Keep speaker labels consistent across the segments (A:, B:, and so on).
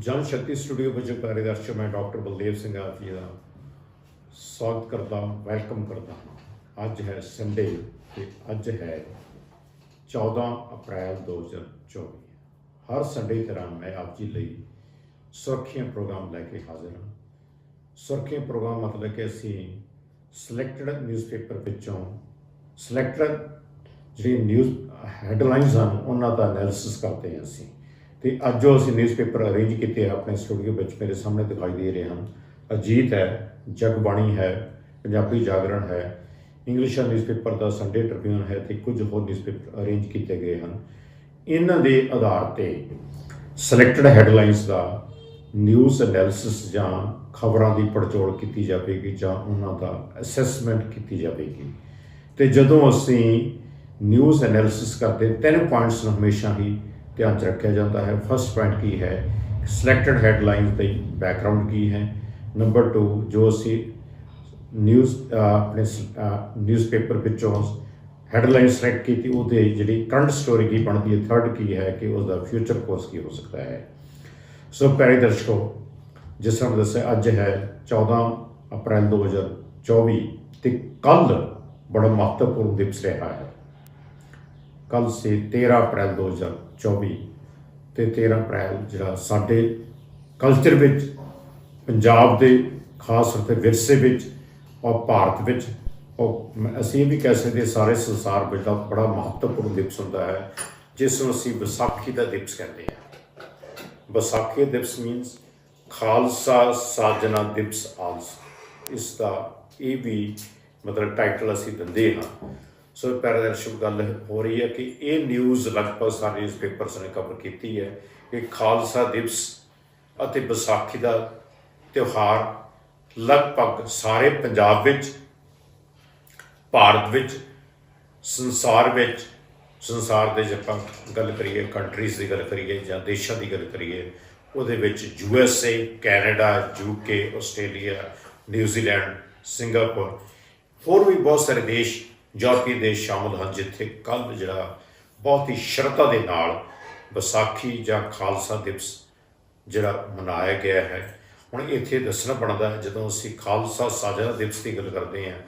A: ਜਨ ਸ਼ਕਤੀ ਸਟੂਡੀਓ ਵਿੱਚ ਪਿਆਰੇ ਦਰਸ਼ਕ ਮੈਂ ਡਾਕਟਰ ਬਲਦੇਵ ਸਿੰਘ ਆਪ ਜੀ ਦਾ ਸਵਾਗਤ ਕਰਦਾ ਵੈਲਕਮ ਕਰਦਾ ਹਾਂ। ਅੱਜ ਹੈ ਸੰਡੇ ਤੇ ਅੱਜ ਹੈ 14 ਅਪ੍ਰੈਲ 2024 ਹਰ ਸੰਡੇ ਦੀ ਤਰ੍ਹਾਂ ਮੈਂ ਆਪ ਜੀ ਲਈ ਸੁਰੱਖਿਆ ਪ੍ਰੋਗਰਾਮ ਲੈ ਕੇ ਹਾਜ਼ਰ ਹਾਂ। ਸੁਰੱਖਿਆ ਪ੍ਰੋਗਰਾਮ ਮਤਲਬ ਕਿ ਅਸੀਂ ਸਿਲੈਕਟਡ ਨਿਊਜ਼ਪੇਪਰ ਵਿੱਚੋਂ ਸਿਲੈਕਟਡ ਜਿਹੜੀ ਨਿਊਜ਼ ਹੈਡਲਾਈਨਸ ਹਨ, ਉਹਨਾਂ ਦਾ ਐਨਾਲਿਸਿਸ ਕਰਦੇ ਹਾਂ ਅਸੀਂ। ਤੇ ਅੱਜ ਉਹ ਅਸੀਂ ਨਿਊਜ਼ਪੇਪਰ ਅਰੇਂਜ ਕੀਤੇ ਆ, ਆਪਣੇ ਸਟੂਡੀਓ ਵਿੱਚ ਮੇਰੇ ਸਾਹਮਣੇ ਦਿਖਾਈ ਦੇ ਰਹੇ ਹਨ। ਅਜੀਤ ਹੈ, ਜਗਬਾਣੀ ਹੈ, ਪੰਜਾਬੀ ਜਾਗਰਣ ਹੈ ਇੰਗਲਿਸ਼ ਨਿਊਜ਼ਪੇਪਰ ਦਾ ਸੰਡੇ ਟ੍ਰਿਬਿਊਨ ਹੈ ਤੇ ਕੁਝ ਹੋਰ ਨਿਊਜ਼ਪੇਪਰ ਅਰੇਂਜ ਕੀਤੇ ਗਏ ਹਨ। ਇਹਨਾਂ ਦੇ ਆਧਾਰ ਤੇ ਸਿਲੈਕਟਡ ਹੈਡਲਾਈਨਸ ਦਾ ਨਿਊਜ਼ ਐਨਾਲਿਸਿਸ ਜਾਂ ਖਬਰਾਂ ਦੀ ਪੜਚੋਲ ਕੀਤੀ ਜਾਵੇਗੀ ਜਾਂ ਉਹਨਾਂ ਦਾ ਅਸੈਸਮੈਂਟ ਕੀਤੀ ਜਾਵੇਗੀ। ਤੇ ਜਦੋਂ ਅਸੀਂ ਨਿਊਜ਼ ਐਨਾਲਿਸਿਸ ਕਰਦੇ, ਤਿੰਨ ਪੁਆਇੰਟਸ ਨੂੰ ਹਮੇਸ਼ਾ ਹੀ ਧਿਆਨ 'ਚ ਰੱਖਿਆ ਜਾਂਦਾ ਹੈ। ਫਸਟ ਪੁਆਇੰਟ ਕੀ ਹੈ? ਸਿਲੈਕਟਡ ਹੈਡਲਾਈਨਸ ਦੀ ਬੈਕਗ੍ਰਾਉਂਡ ਕੀ ਹੈ? ਨੰਬਰ 2 ਜੋ ਅਸੀਂ ਨਿਊਜ਼ ਆਪਣੇ ਨਿਊਜ਼ਪੇਪਰ ਵਿੱਚੋਂ ਹੈਡਲਾਈਨ ਸਿਲੈਕਟ ਕੀਤੀ, ਉਹਦੇ ਜਿਹੜੀ ਕਰੰਟ ਸਟੋਰੀ ਕੀ ਬਣਦੀ ਹੈ ਥਰਡ ਕੀ ਹੈ ਕਿ ਉਸ ਦਾ ਫਿਊਚਰ ਕੋਰਸ ਕੀ ਹੋ ਸਕਦਾ ਹੈ। ਸੋ ਪਿਆਰੇ ਦਰਸ਼ਕੋ, ਜਿਸ ਤਰ੍ਹਾਂ ਮੈਂ ਦੱਸਿਆ, ਅੱਜ ਹੈ 14 ਅਪ੍ਰੈਲ 2024 ਤੇ ਕੱਲ ਬੜਾ ਮਹੱਤਵਪੂਰਨ ਦਿਵਸ ਰਿਹਾ ਹੈ। ਕੱਲ ਸੇ 13 ਅਪ੍ਰੈਲ 2024 ਤੇ 13 ਅਪ੍ਰੈਲ ਜਿਹੜਾ ਸਾਡੇ ਕਲਚਰ ਵਿੱਚ, ਪੰਜਾਬ ਦੇ ਖਾਸ ਤੌਰ ਤੇ ਵਿਰਸੇ ਵਿੱਚ, ਔਰ ਭਾਰਤ ਵਿੱਚ, ਔਰ ਅਸੀਂ ਇਹ ਵੀ ਕਹਿ ਸਕਦੇ ਸਾਰੇ ਸੰਸਾਰ ਵਿੱਚ ਦਾ ਬੜਾ ਮਹੱਤਵਪੂਰਨ ਦਿਵਸ ਹੁੰਦਾ ਹੈ, ਜਿਸ ਨੂੰ ਅਸੀਂ ਵਿਸਾਖੀ ਦਾ ਦਿਵਸ ਕਹਿੰਦੇ ਹਾਂ। ਵਿਸਾਖੀ ਦਿਵਸ ਮੀਨਸ ਖਾਲਸਾ ਸਾਜਨਾ ਦਿਵਸ ਆਲਸ ਇਸ ਦਾ ਇਹ ਵੀ ਮਤਲਬ ਟਾਈਟਲ ਅਸੀਂ ਦਿੰਦੇ ਹਾਂ। ਸੋ ਪੈਰਾਦਰਸ਼ਕ ਗੱਲ ਹੋ ਰਹੀ ਹੈ ਕਿ ਇਹ ਨਿਊਜ਼ ਲਗਭਗ ਸਾਰੇ ਨਿਊਜ਼ਪੇਪਰਸ ਨੇ ਕਵਰ ਕੀਤੀ ਹੈ ਕਿ ਖਾਲਸਾ ਦਿਵਸ ਅਤੇ ਵਿਸਾਖੀ ਦਾ ਤਿਉਹਾਰ ਲਗਭਗ ਸਾਰੇ ਪੰਜਾਬ ਵਿੱਚ, ਭਾਰਤ ਵਿੱਚ, ਸੰਸਾਰ ਵਿੱਚ, ਸੰਸਾਰ ਦੇ ਜੇ ਆਪਾਂ ਗੱਲ ਕਰੀਏ ਕੰਟਰੀਜ਼ ਦੀ ਗੱਲ ਕਰੀਏ ਜਾਂ ਦੇਸ਼ਾਂ ਦੀ ਗੱਲ ਕਰੀਏ, ਉਹਦੇ ਵਿੱਚ U S A Canada UK Australia New Zealand Singapore ਹੋਰ ਵੀ ਬਹੁਤ ਸਾਰੇ ਦੇਸ਼ ਯੂਰਪੀ ਦੇਸ਼ ਸ਼ਾਮਲ ਹਨ, ਜਿੱਥੇ ਕੱਲ ਜਿਹੜਾ ਬਹੁਤ ਹੀ ਸ਼ਰਧਾ ਦੇ ਨਾਲ ਵਿਸਾਖੀ ਜਾਂ ਖਾਲਸਾ ਦਿਵਸ ਜਿਹੜਾ ਮਨਾਇਆ ਗਿਆ ਹੈ। ਹੁਣ ਇੱਥੇ ਦੱਸਣਾ ਬਣਦਾ ਹੈ, ਜਦੋਂ ਅਸੀਂ ਖਾਲਸਾ ਸਾਜਨਾ ਦਿਵਸ ਦੀ ਗੱਲ ਕਰਦੇ ਹਾਂ,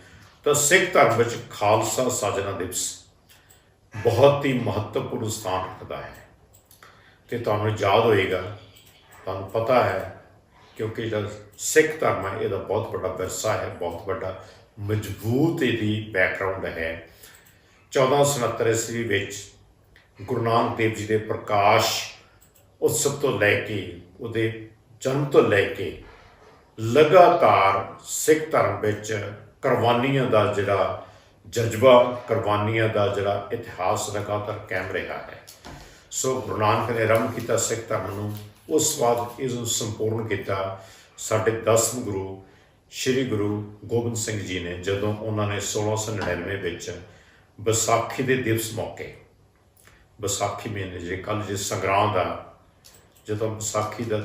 A: ਤਾਂ ਸਿੱਖ ਧਰਮ ਵਿੱਚ ਖਾਲਸਾ ਸਾਜਨਾ ਦਿਵਸ ਬਹੁਤ ਹੀ ਮਹੱਤਵਪੂਰਨ ਸਥਾਨ ਰੱਖਦਾ ਹੈ। ਤੇ ਤੁਹਾਨੂੰ ਯਾਦ ਹੋਏਗਾ, ਤੁਹਾਨੂੰ ਪਤਾ ਹੈ, ਕਿਉਂਕਿ ਜਿਹੜਾ ਸਿੱਖ ਧਰਮ ਹੈ, ਇਹਦਾ ਬਹੁਤ ਵੱਡਾ ਵਿਰਸਾ ਹੈ, ਬਹੁਤ ਵੱਡਾ ਮਜ਼ਬੂਤ ਇਹਦੀ ਬੈਕਗ੍ਰਾਉਂਡ ਹੈ। 1469 ਈਸਵੀ ਵਿੱਚ ਗੁਰੂ ਨਾਨਕ ਦੇਵ ਜੀ ਦੇ ਪ੍ਰਕਾਸ਼ ਉਤਸਵ ਤੋਂ ਲੈ ਕੇ, ਉਹਦੇ ਜਨਮ ਤੋਂ ਲੈ ਕੇ ਲਗਾਤਾਰ ਸਿੱਖ ਧਰਮ ਵਿੱਚ ਕੁਰਬਾਨੀਆਂ ਦਾ ਜਿਹੜਾ ਜਜ਼ਬਾ, ਕੁਰਬਾਨੀਆਂ ਦਾ ਜਿਹੜਾ ਇਤਿਹਾਸ ਲਗਾਤਾਰ ਕਾਇਮ ਰਿਹਾ ਹੈ। ਸੋ ਗੁਰੂ ਨਾਨਕ ਨੇ ਆਰੰਭ ਕੀਤਾ ਸਿੱਖ ਧਰਮ ਨੂੰ, ਉਸ ਵਾਰ ਇਸ ਨੂੰ ਸੰਪੂਰਨ ਕੀਤਾ ਸਾਡੇ 10ਵੇਂ ਗੁਰੂ ਸ੍ਰੀ ਗੁਰੂ ਗੋਬਿੰਦ ਸਿੰਘ ਜੀ ਨੇ ਜਦੋਂ ਉਹਨਾਂ ਨੇ 1699 ਵਿੱਚ ਵਿਸਾਖੀ ਦੇ ਦਿਵਸ ਮੌਕੇ, ਵਿਸਾਖੀ ਮਹੀਨੇ ਜੇ ਕੱਲ ਜੇ ਸੰਗਰਾਂਦ ਆ ਜਦੋਂ ਵਿਸਾਖੀ ਦਾ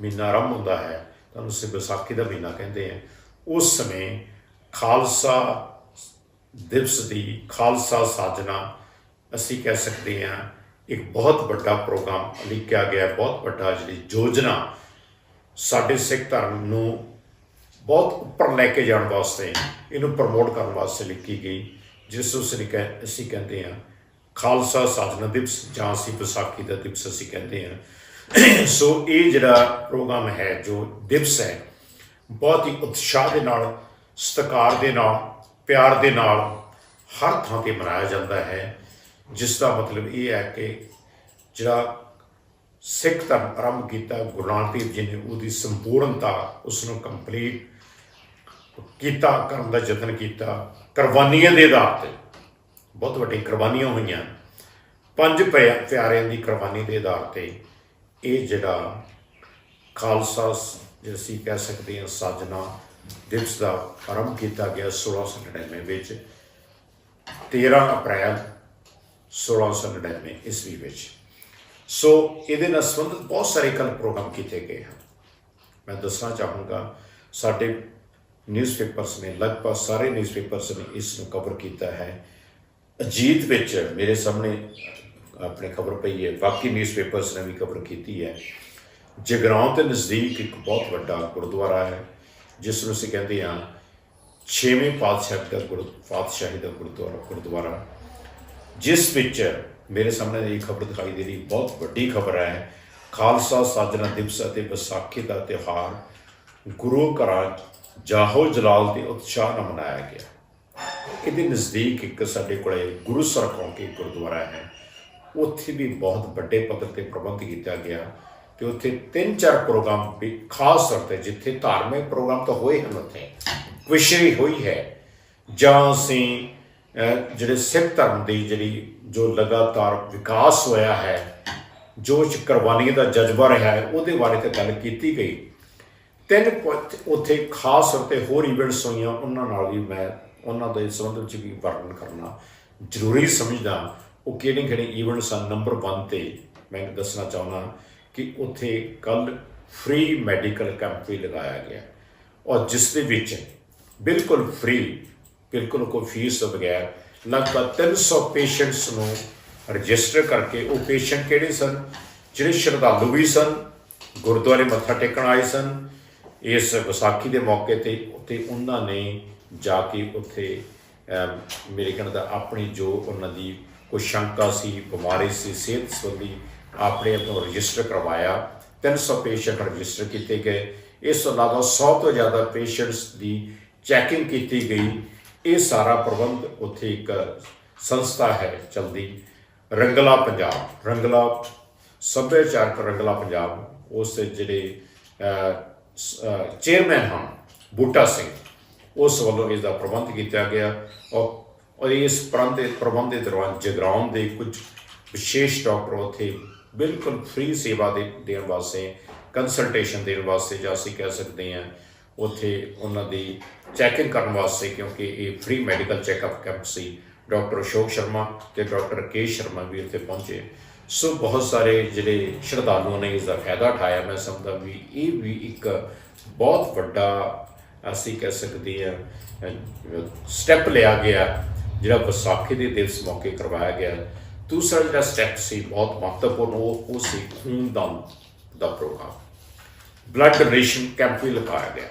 A: ਮਹੀਨਾ ਆਰੰਭ ਹੁੰਦਾ ਹੈ ਤਾਂ ਉਸੇ ਵਿਸਾਖੀ ਦਾ ਮਹੀਨਾ ਕਹਿੰਦੇ ਆ ਉਸ ਸਮੇਂ ਖਾਲਸਾ ਦਿਵਸ ਦੀ ਖਾਲਸਾ ਸਾਜਨਾ ਅਸੀਂ ਕਹਿ ਸਕਦੇ ਹਾਂ, ਇੱਕ ਬਹੁਤ ਵੱਡਾ ਪ੍ਰੋਗਰਾਮ ਲਿਖਿਆ ਗਿਆ, ਬਹੁਤ ਵੱਡਾ ਜਿਹੜੀ ਯੋਜਨਾ ਸਾਡੇ ਸਿੱਖ ਧਰਮ ਨੂੰ ਬਹੁਤ ਉੱਪਰ ਲੈ ਕੇ ਜਾਣ ਵਾਸਤੇ, ਇਹਨੂੰ ਪ੍ਰਮੋਟ ਕਰਨ ਵਾਸਤੇ ਲਿਖੀ ਗਈ, ਜਿਸ ਨੂੰ ਅਸੀਂ ਕਹਿ- ਅਸੀਂ ਕਹਿੰਦੇ ਹਾਂ ਖਾਲਸਾ ਸਾਜਨਾ ਦਿਵਸ ਜਾਂ ਅਸੀਂ ਵਿਸਾਖੀ ਦਾ ਦਿਵਸ ਅਸੀਂ ਕਹਿੰਦੇ ਹਾਂ। ਸੋ ਇਹ ਜਿਹੜਾ ਪ੍ਰੋਗਰਾਮ ਹੈ, ਜੋ ਦਿਵਸ ਹੈ, ਬਹੁਤ ਹੀ ਉਤਸ਼ਾਹ ਦੇ ਨਾਲ, ਸਤਿਕਾਰ ਦੇ ਨਾਲ, ਪਿਆਰ ਦੇ ਨਾਲ ਹਰ ਥਾਂ ਤੇ ਮਨਾਇਆ ਜਾਂਦਾ ਹੈ, ਜਿਸ ਦਾ ਮਤਲਬ ਇਹ ਹੈ ਕਿ ਜਿਹੜਾ ਸਿੱਖ ਧਰਮ ਆਰੰਭ ਕੀਤਾ ਗੁਰੂ ਨਾਨਕ ਦੇਵ ਜੀ ਨੇ, ਉਹਦੀ ਸੰਪੂਰਨਤਾ ਉਸ ਨੂੰ ਕੰਪਲੀਟ ਕੀਤਾ ਕਰਨ ਦਾ ਯਤਨ ਕੀਤਾ, ਕੁਰਬਾਨੀਆਂ ਦੇ ਆਧਾਰ ਤੇ। ਬਹੁਤ ਵੱਡੀਆਂ ਕੁਰਬਾਨੀਆਂ ਹੋਈਆਂ। ਪੰਜ ਪਿਆ- ਪਿਆਰਿਆਂ ਦੀ ਕੁਰਬਾਨੀ ਦੇ ਆਧਾਰ ਤੇ ਇਹ ਜਿਹੜਾ ਖਾਲਸਾ ਸ- ਅਸੀਂ ਕਹਿ ਸਕਦੇ ਹਾਂ, ਸਾਜਨਾ ਦਿਵਸ ਦਾ ਆਰੰਭ ਕੀਤਾ ਗਿਆ 1699 ਵਿੱਚ। 13 ਅਪ੍ਰੈਲ 1699 ਈਸਵੀ ਵਿੱਚ। ਸੋ ਇਹਦੇ ਨਾਲ ਸੰਬੰਧਿਤ ਬਹੁਤ ਸਾਰੇ ਕੱਲ ਪ੍ਰੋਗਰਾਮ ਕੀਤੇ ਗਏ ਹਨ। ਮੈਂ ਦੱਸਣਾ ਚਾਹੂੰਗਾ, ਸਾਡੇ ਨਿਊਜ਼ਪੇਪਰਸ ਨੇ ਲਗਭਗ ਸਾਰੇ ਨਿਊਜ਼ਪੇਪਰਸ ਨੇ ਇਸ ਨੂੰ ਕਵਰ ਕੀਤਾ ਹੈ। ਅਜੀਤ ਵਿੱਚ ਮੇਰੇ ਸਾਹਮਣੇ ਆਪਣੇ ਖਬਰ ਪਈ ਹੈ। ਬਾਕੀ ਨਿਊਜ਼ਪੇਪਰਸ ਨੇ ਵੀ ਕਵਰ ਕੀਤੀ ਹੈ। ਜਗਰਾਉਂ ਦੇ ਨਜ਼ਦੀਕ ਇੱਕ ਬਹੁਤ ਵੱਡਾ ਗੁਰਦੁਆਰਾ ਹੈ, ਜਿਸ ਨੂੰ ਅਸੀਂ ਕਹਿੰਦੇ ਹਾਂ ਛੇਵੇਂ ਪਾਤਸ਼ਾਹ ਦਾ ਗੁਰ, ਪਾਤਸ਼ਾਹੀ ਦਾ ਗੁਰਦੁਆਰਾ ਗੁਰਦੁਆਰਾ, ਜਿਸ ਵਿੱਚ ਮੇਰੇ ਸਾਹਮਣੇ ਇਹ ਖਬਰ ਦਿਖਾਈ ਦੇ ਰਹੀ, ਬਹੁਤ ਵੱਡੀ ਖਬਰ ਹੈ। ਖਾਲਸਾ, ਸਾਜਨਾ ਦਿਵਸ ਅਤੇ ਵਿਸਾਖੀ ਦਾ ਤਿਉਹਾਰ ਗੁਰੂ ਘਰਾਂ ਜਾਹੋ ਜਲਾਲ ਤੇ ਉਤਸ਼ਾਹ ਨਾਲ ਮਨਾਇਆ ਗਿਆ। ਇਹਦੇ ਨਜ਼ਦੀਕ ਇੱਕ ਸਾਡੇ ਕੋਲੇ ਗੁਰੂ ਸਰ ਗੁਰਦੁਆਰਾ ਹੈ। ਉੱਥੇ ਵੀ ਬਹੁਤ ਵੱਡੇ ਪੱਧਰ ਤੇ ਪ੍ਰਬੰਧ ਕੀਤਾ ਗਿਆ ਤੇ ਉੱਥੇ ਤਿੰਨ ਚਾਰ ਪ੍ਰੋਗਰਾਮ ਵੀ ਖਾਸ ਤੌਰ ਤੇ ਜਿੱਥੇ ਧਾਰਮਿਕ ਪ੍ਰੋਗਰਾਮ ਤਾਂ ਹੋਏ ਹਨ ਉੱਥੇ, ਵਿਸ਼ੇ ਹੋਈ ਹੈ। ਜਾਂ ਅਸੀਂ ਜਿਹੜੇ ਸਿੱਖ ਧਰਮ ਦੀ ਜਿਹੜੀ ਜੋ ਲਗਾਤਾਰ ਵਿਕਾਸ ਹੋਇਆ ਹੈ, ਜੋ ਚ ਕੁਰਬਾਨੀ ਦਾ ਜਜ਼ਬਾ ਰਿਹਾ ਹੈ, ਉਹਦੇ ਬਾਰੇ ਤੇ ਗੱਲ ਕੀਤੀ ਗਈ। ਤਿੰਨ ਪੁਆਇੰਟ ਉੱਥੇ ਖਾਸ ਤੌਰ ਤੇ ਹੋਰ ਇਵੈਂਟਸ ਹੋਈਆਂ, ਉਹਨਾਂ ਨਾਲ ਵੀ ਮੈਂ ਉਹਨਾਂ ਦੇ ਸੰਬੰਧ ਵਿੱਚ ਵੀ ਵਰਣਨ ਕਰਨਾ ਜ਼ਰੂਰੀ ਸਮਝਦਾ ਉਹ ਕਿਹੜੇ ਕਿਹੜੇ ਇਵੈਂਟਸ ਹਨ ਨੰਬਰ 1 ਤੇ ਮੈਂ ਦੱਸਣਾ ਚਾਹੁੰਦਾ ਕਿ ਉੱਥੇ ਕੱਲ ਫ੍ਰੀ ਮੈਡੀਕਲ ਕੈਂਪ ਵੀ ਲਗਾਇਆ ਗਿਆ। ਔਰ ਜਿਸ ਦੇ ਵਿੱਚ ਬਿਲਕੁਲ ਫ੍ਰੀ ਬਿਲਕੁਲ ਕੋਈ ਫੀਸ ਤੋਂ ਬਗੈਰ ਲਗਭਗ 300 ਪੇਸ਼ੈਂਟਸ ਨੂੰ ਰਜਿਸਟਰ ਕਰਕੇ ਉਹ ਪੇਸ਼ੈਂਟ ਕਿਹੜੇ ਸਨ? ਜਿਹੜੇ ਸ਼ਰਧਾਲੂ ਵੀ ਸਨ, ਗੁਰਦੁਆਰੇ ਮੱਥਾ ਟੇਕਣ ਆਏ ਸਨ ਇਸ ਵਿਸਾਖੀ ਦੇ ਮੌਕੇ ਤੇ ਉੱਥੇ ਉਹਨਾਂ ਨੇ ਜਾ ਕੇ ਉੱਥੇ ਮੇਰੇ ਕਹਿਣ ਦਾ ਆਪਣੀ ਜੋ ਉਹਨਾਂ ਦੀ ਕੋਈ ਸ਼ੰਕਾ ਸੀ, ਬਿਮਾਰੀ ਸੀ, ਸਿਹਤ ਸੰਬੰਧੀ ਆਪਣੇ ਆਪ ਨੂੰ ਰਜਿਸਟਰ ਕਰਵਾਇਆ। 300 ਪੇਸ਼ੈਂਟ ਰਜਿਸਟਰ ਕੀਤੇ ਗਏ। ਇਸ ਤੋਂ ਇਲਾਵਾ 100 ਤੋਂ ਜ਼ਿਆਦਾ ਪੇਸ਼ੈਂਟਸ ਦੀ ਚੈਕਿੰਗ ਕੀਤੀ ਗਈ। ਇਹ ਸਾਰਾ ਪ੍ਰਬੰਧ ਉੱਥੇ ਇੱਕ ਸੰਸਥਾ ਹੈ ਚਲਦੀ ਰੰਗਲਾ ਪੰਜਾਬ। ਰੰਗਲਾ ਸੱਭਿਆਚਾਰਕ ਰੰਗਲਾ ਪੰਜਾਬ। ਉਸ ਦੇ ਜਿਹੜੇ ਚੇਅਰਮੈਨ ਹਨ ਬੂਟਾ ਸਿੰਘ। ਉਸ ਵੱਲੋਂ ਇਸ ਦਾ ਪ੍ਰਬੰਧ ਕੀਤਾ ਗਿਆ ਔਰ ਇਸ ਪ੍ਰਬੰਧ ਪ੍ਰਬੰਧ ਦੇ ਦੌਰਾਨ ਜਗਰਾਉਂ ਦੇ ਕੁਝ ਵਿਸ਼ੇਸ਼ ਡਾਕਟਰ ਉੱਥੇ ਬਿਲਕੁਲ ਫ੍ਰੀ ਸੇਵਾ ਦੇ ਦੇਣ ਵਾਸਤੇ ਕੰਸਲਟੇਸ਼ਨ ਦੇਣ ਵਾਸਤੇ ਜਾਂ ਅਸੀਂ ਕਹਿ ਸਕਦੇ ਹਾਂ, ਉੱਥੇ ਉਹਨਾਂ ਦੀ ਚੈਕਿੰਗ ਕਰਨ ਵਾਸਤੇ ਕਿਉਂਕਿ ਇਹ ਫ੍ਰੀ ਮੈਡੀਕਲ ਚੈੱਕਅਪ ਕੈਂਪ ਸੀ। ਡਾਕਟਰ ਅਸ਼ੋਕ ਸ਼ਰਮਾ ਤੇ ਡਾਕਟਰ ਕੇ ਸ਼ਰਮਾ ਵੀ ਇੱਥੇ ਪਹੁੰਚੇ। ਸੋ ਬਹੁਤ ਸਾਰੇ ਜਿਹੜੇ ਸ਼ਰਧਾਲੂਆਂ ਨੇ ਇਸ ਦਾ ਫਾਇਦਾ ਉਠਾਇਆ। ਮੈਂ ਸਮਝਦਾ ਵੀ ਇਹ ਵੀ ਇੱਕ ਬਹੁਤ ਵੱਡਾ, ਅਸੀਂ ਕਹਿ ਸਕਦੇ ਹਾਂ, ਸਟੈਪ ਲਿਆ ਗਿਆ, ਜਿਹੜਾ ਵਿਸਾਖੀ ਦੇ ਦਿਵਸ ਮੌਕੇ ਕਰਵਾਇਆ ਗਿਆ। ਦੂਸਰਾ ਜਿਹੜਾ ਸਟੈਪ ਸੀ, ਬਹੁਤ ਮਹੱਤਵਪੂਰਨ, ਉਹ ਉਹ ਸੀ ਖੂਨਦਾਨ ਦਾ ਪ੍ਰੋਗਰਾਮ। ਬਲੱਡ ਡੋਨੇਸ਼ਨ ਕੈਂਪ ਵੀ ਲਗਾਇਆ ਗਿਆ।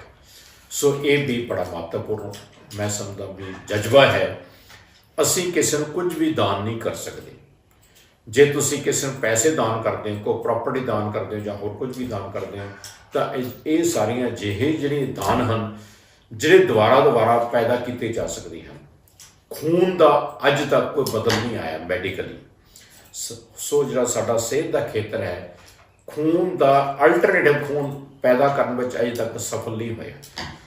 A: ਸੋ ਇਹ ਵੀ ਬੜਾ ਮਹੱਤਵਪੂਰਨ, ਮੈਂ ਸਮਝਦਾ ਵੀ ਜਜ਼ਬਾ ਹੈ। ਅਸੀਂ ਕਿਸੇ ਨੂੰ ਕੁਝ ਵੀ ਦਾਨ ਨਹੀਂ ਕਰ ਸਕਦੇ। ਜੇ ਤੁਸੀਂ ਕਿਸੇ ਨੂੰ ਪੈਸੇ ਦਾਨ ਕਰਦੇ ਹੋ, ਕੋਈ ਪ੍ਰਾਪਰਟੀ ਦਾਨ ਕਰਦੇ ਹੋ ਜਾਂ ਹੋਰ ਕੁਝ ਵੀ ਦਾਨ ਕਰਦੇ ਹੋ, ਤਾਂ ਇਹ- ਸਾਰੀਆਂ ਜਿਹੇ ਜਿਹੜੇ ਦਾਨ ਹਨ, ਜਿਹੜੇ ਦੁਬਾਰਾ ਦੁਬਾਰਾ ਪੈਦਾ ਕੀਤੇ ਜਾ ਸਕਦੇ ਹਨ। ਖੂਨ ਦਾ ਅੱਜ ਤੱਕ ਕੋਈ ਬਦਲ ਨਹੀਂ ਆਇਆ ਮੈਡੀਕਲੀ ਸੋ ਜਿਹੜਾ ਸਾਡਾ ਸਿਹਤ ਦਾ ਖੇਤਰ ਹੈ, ਖੂਨ ਦਾ ਅਲਟਰਨੇਟਿਵ ਖੂਨ ਪੈਦਾ ਕਰਨ ਵਿੱਚ ਅਜੇ ਤੱਕ ਸਫਲ ਨਹੀਂ ਹੋਇਆ।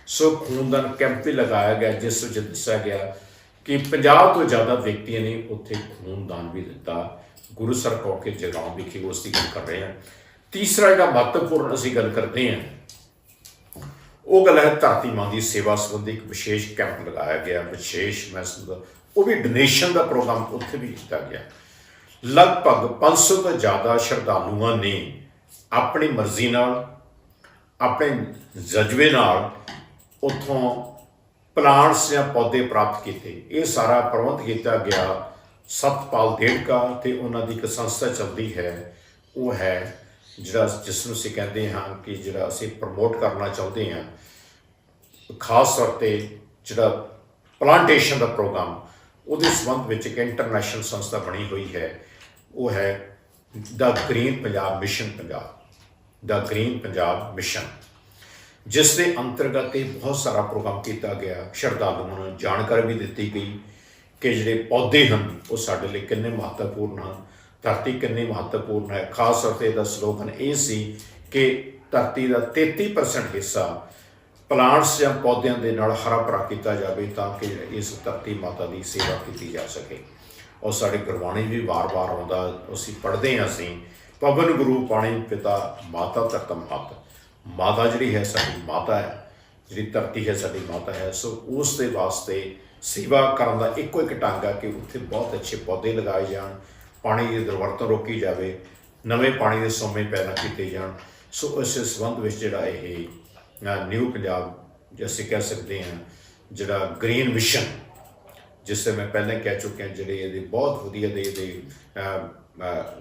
A: ਸੋ ਖੂਨਦਾਨ ਕੈਂਪ ਵੀ ਲਗਾਇਆ ਗਿਆ, ਜਿਸ ਵਿੱਚ ਦੱਸਿਆ ਗਿਆ ਕਿ 50 ਤੋਂ ਜ਼ਿਆਦਾ ਵਿਅਕਤੀਆਂ ਨੇ ਉੱਥੇ ਖੂਨਦਾਨ ਵੀ ਦਿੱਤਾ। ਗੁਰੂ ਸਰ ਕੌਕੇ ਜਗਾਉਂ ਵਿਖੇ ਉਸ ਦੀ ਗੱਲ ਕਰ ਰਹੇ ਹਾਂ। ਤੀਸਰਾ ਜਿਹੜਾ ਮਹੱਤਵਪੂਰਨ ਅਸੀਂ ਗੱਲ ਕਰਦੇ ਹਾਂ, ਉਹ ਗੱਲ ਹੈ ਧਰਤੀ ਮਾਂ ਦੀ ਸੇਵਾ ਸੰਬੰਧੀ ਇੱਕ ਵਿਸ਼ੇਸ਼ ਕੈਂਪ ਲਗਾਇਆ ਗਿਆ। ਵਿਸ਼ੇਸ਼ ਮੈਂ ਸਮਝਦਾ, ਉਹ ਵੀ ਡੋਨੇਸ਼ਨ ਦਾ ਪ੍ਰੋਗਰਾਮ ਉੱਥੇ ਵੀ ਕੀਤਾ ਗਿਆ। ਲਗਭਗ 500 ਤੋਂ ਜ਼ਿਆਦਾ ਸ਼ਰਧਾਲੂਆਂ ਨੇ ਆਪਣੀ ਮਰਜ਼ੀ ਨਾਲ, ਆਪਣੇ ਜਜ਼ਬੇ ਨਾਲ ਉਥੋਂ ਪਲਾਂਟਸ ਜਾਂ ਪੌਦੇ ਪ੍ਰਾਪਤ ਕੀਤੇ। ਇਹ ਸਾਰਾ ਪ੍ਰਬੰਧ ਕੀਤਾ ਗਿਆ। ਸਤਪਾਲ ਦੇੜਕਾ ਤੇ ਉਹਨਾਂ ਦੀ ਇੱਕ ਸੰਸਥਾ ਚੱਲਦੀ ਹੈ, ਉਹ ਹੈ ਜਿਹੜਾ ਜਿਸ ਨੂੰ ਅਸੀਂ ਕਹਿੰਦੇ ਹਾਂ ਕਿ ਜਿਹੜਾ ਅਸੀਂ ਪ੍ਰਮੋਟ ਕਰਨਾ ਚਾਹੁੰਦੇ ਹਾਂ। ਖਾਸ ਤੌਰ ਤੇ ਜਿਹੜਾ ਪਲਾਂਟੇਸ਼ਨ ਦਾ ਪ੍ਰੋਗਰਾਮ, ਉਹਦੇ ਸੰਬੰਧ ਵਿੱਚ ਇੱਕ ਇੰਟਰਨੈਸ਼ਨਲ ਸੰਸਥਾ ਬਣੀ ਹੋਈ ਹੈ। ਉਹ ਹੈ ਦਾ ਗ੍ਰੀਨ ਪੰਜਾਬ ਮਿਸ਼ਨ ਪੰਜਾਬ ਦਾ ਗ੍ਰੀਨ ਪੰਜਾਬ ਮਿਸ਼ਨ ਜਿਸ ਦੇ ਅੰਤਰਗਤ ਇਹ ਬਹੁਤ ਸਾਰਾ ਪ੍ਰੋਗਰਾਮ ਕੀਤਾ ਗਿਆ। ਸ਼ਰਧਾਲੂਆਂ ਨੂੰ ਜਾਣਕਾਰੀ ਵੀ ਦਿੱਤੀ ਗਈ। ਕਿ ਜਿਹੜੇ ਪੌਦੇ ਹਨ, ਉਹ ਸਾਡੇ ਲਈ ਕਿੰਨੇ ਮਹੱਤਵਪੂਰਨ ਹਨ। ਧਰਤੀ ਕਿੰਨੀ ਮਹੱਤਵਪੂਰਨ ਹੈ। ਖਾਸ ਤੌਰ ਤੇ ਇਹਦਾ ਸਲੋਗਨ ਇਹ ਸੀ ਕਿ ਧਰਤੀ ਦਾ 33% ਹਿੱਸਾ ਪਲਾਂਟਸ ਜਾਂ ਪੌਦਿਆਂ ਦੇ ਨਾਲ ਹਰਾ ਭਰਾ ਕੀਤਾ ਜਾਵੇ ਤਾਂ ਕਿ ਇਸ ਧਰਤੀ ਮਾਤਾ ਦੀ ਸੇਵਾ ਕੀਤੀ ਜਾ ਸਕੇ। ਔਰ ਸਾਡੇ ਗੁਰਬਾਣੀ ਵੀ ਵਾਰ-ਵਾਰ ਆਉਂਦਾ, ਅਸੀਂ ਪੜ੍ਹਦੇ ਹਾਂ ਅਸੀਂ ਪਵਨ ਗੁਰੂ ਪਾਣੀ ਪਿਤਾ ਮਾਤਾ ਧਰਤ ਮਹਤ ਮਾਤਾ ਜਿਹੜੀ ਹੈ ਸਾਡੀ ਮਾਤਾ ਹੈ, ਜਿਹੜੀ ਧਰਤੀ ਹੈ ਸਾਡੀ ਮਾਤਾ ਹੈ, ਸੋ ਉਸ ਦੇ ਵਾਸਤੇ ਸੇਵਾ ਕਰਨ ਦਾ ਇੱਕੋ ਇੱਕ ਢੰਗ ਹੈ ਕਿ ਉੱਥੇ ਬਹੁਤ ਅੱਛੇ ਪੌਦੇ ਲਗਾਏ ਜਾਣ, ਪਾਣੀ ਦੀ ਦੁਰਵਰਤੋਂ ਰੋਕੀ ਜਾਵੇ, ਨਵੇਂ ਪਾਣੀ ਦੇ ਸੋਮੇ ਪੈਦਾ ਕੀਤੇ ਜਾਣ। ਸੋ ਇਸ ਸੰਬੰਧ ਵਿੱਚ ਜਿਹੜਾ ਇਹ ਨਿਊ ਪੰਜਾਬ ਜਿਵੇਂ ਕਹਿ ਸਕਦੇ ਹਾਂ, ਜਿਹੜਾ ਗ੍ਰੀਨ ਮਿਸ਼ਨ ਜਿਸ ਤੇ ਮੈਂ ਪਹਿਲਾਂ ਕਹਿ ਚੁੱਕਿਆ, ਜਿਹੜੇ ਇਹਦੇ ਬਹੁਤ ਵਧੀਆ ਦੇ ਇਹਦੇ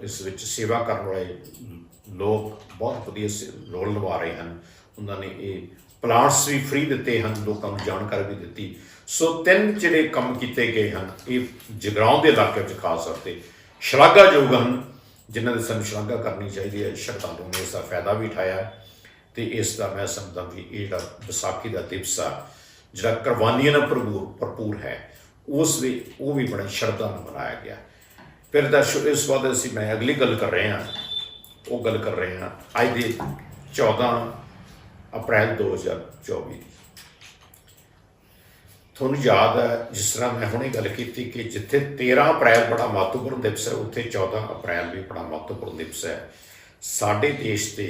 A: ਇਸ ਵਿੱਚ ਸੇਵਾ ਕਰਨ ਵਾਲੇ ਲੋਕ ਬਹੁਤ ਵਧੀਆ ਸੇ- ਰੋਲ ਨਿਭਾ ਰਹੇ ਹਨ। ਉਹਨਾਂ ਨੇ ਇਹ ਪਲਾਂਟਸ ਵੀ ਫ੍ਰੀ ਦਿੱਤੇ ਹਨ, ਲੋਕਾਂ ਨੂੰ ਜਾਣਕਾਰੀ ਵੀ ਦਿੱਤੀ। ਸੋ ਤਿੰਨ ਜਿਹੜੇ ਕੰਮ ਕੀਤੇ ਗਏ ਹਨ, ਇਹ ਜਗਰਾਉਂ ਦੇ ਇਲਾਕੇ ਵਿੱਚ ਖਾਸ ਤੌਰ ਤੇ ਸ਼ਲਾਘਾਯੋਗ ਹਨ, ਜਿਨ੍ਹਾਂ ਦੀ ਸਾਨੂੰ ਸ਼ਲਾਘਾ ਕਰਨੀ ਚਾਹੀਦੀ ਹੈ ਸ਼ਰਧਾਲੂ ਨੇ ਇਸ ਦਾ ਫਾਇਦਾ ਵੀ ਉਠਾਇਆ ਹੈ ਤੇ ਇਸ ਦਾ ਮੈਂ ਸਮਝਦਾ ਵੀ ਇਹ ਜਿਹੜਾ ਵਿਸਾਖੀ ਦਾ ਦਿਵਸ ਆ, ਜਿਹੜਾ ਕੁਰਬਾਨੀਆਂ ਨਾਲ ਭਰਪੂਰ ਭਰਪੂਰ ਹੈ, ਉਸ ਵੀ ਉਹ ਵੀ ਬੜੀ ਸ਼ਰਧਾ ਨਾਲ ਮਨਾਇਆ ਗਿਆ। ਫਿਰ ਦਰਸ਼ਕ ਇਸ ਤੋਂ ਅਸੀਂ, ਮੈਂ ਅਗਲੀ ਗੱਲ ਕਰ ਰਹੇ ਹਾਂ, ਉਹ ਗੱਲ ਕਰ ਰਹੇ ਹਾਂ, ਅੱਜ ਦੇ 14 ਅਪ੍ਰੈਲ 2024 ਤੁਹਾਨੂੰ ਯਾਦ ਹੈ, ਜਿਸ ਤਰ੍ਹਾਂ ਮੈਂ ਹੁਣੇ ਗੱਲ ਕੀਤੀ ਕਿ ਜਿੱਥੇ 13 ਅਪ੍ਰੈਲ ਬੜਾ ਮਹੱਤਵਪੂਰਨ ਦਿਵਸ ਹੈ, ਉੱਥੇ 14 ਅਪ੍ਰੈਲ ਵੀ ਬੜਾ ਮਹੱਤਵਪੂਰਨ ਦਿਵਸ ਹੈ। ਸਾਡੇ ਦੇਸ਼ ਦੇ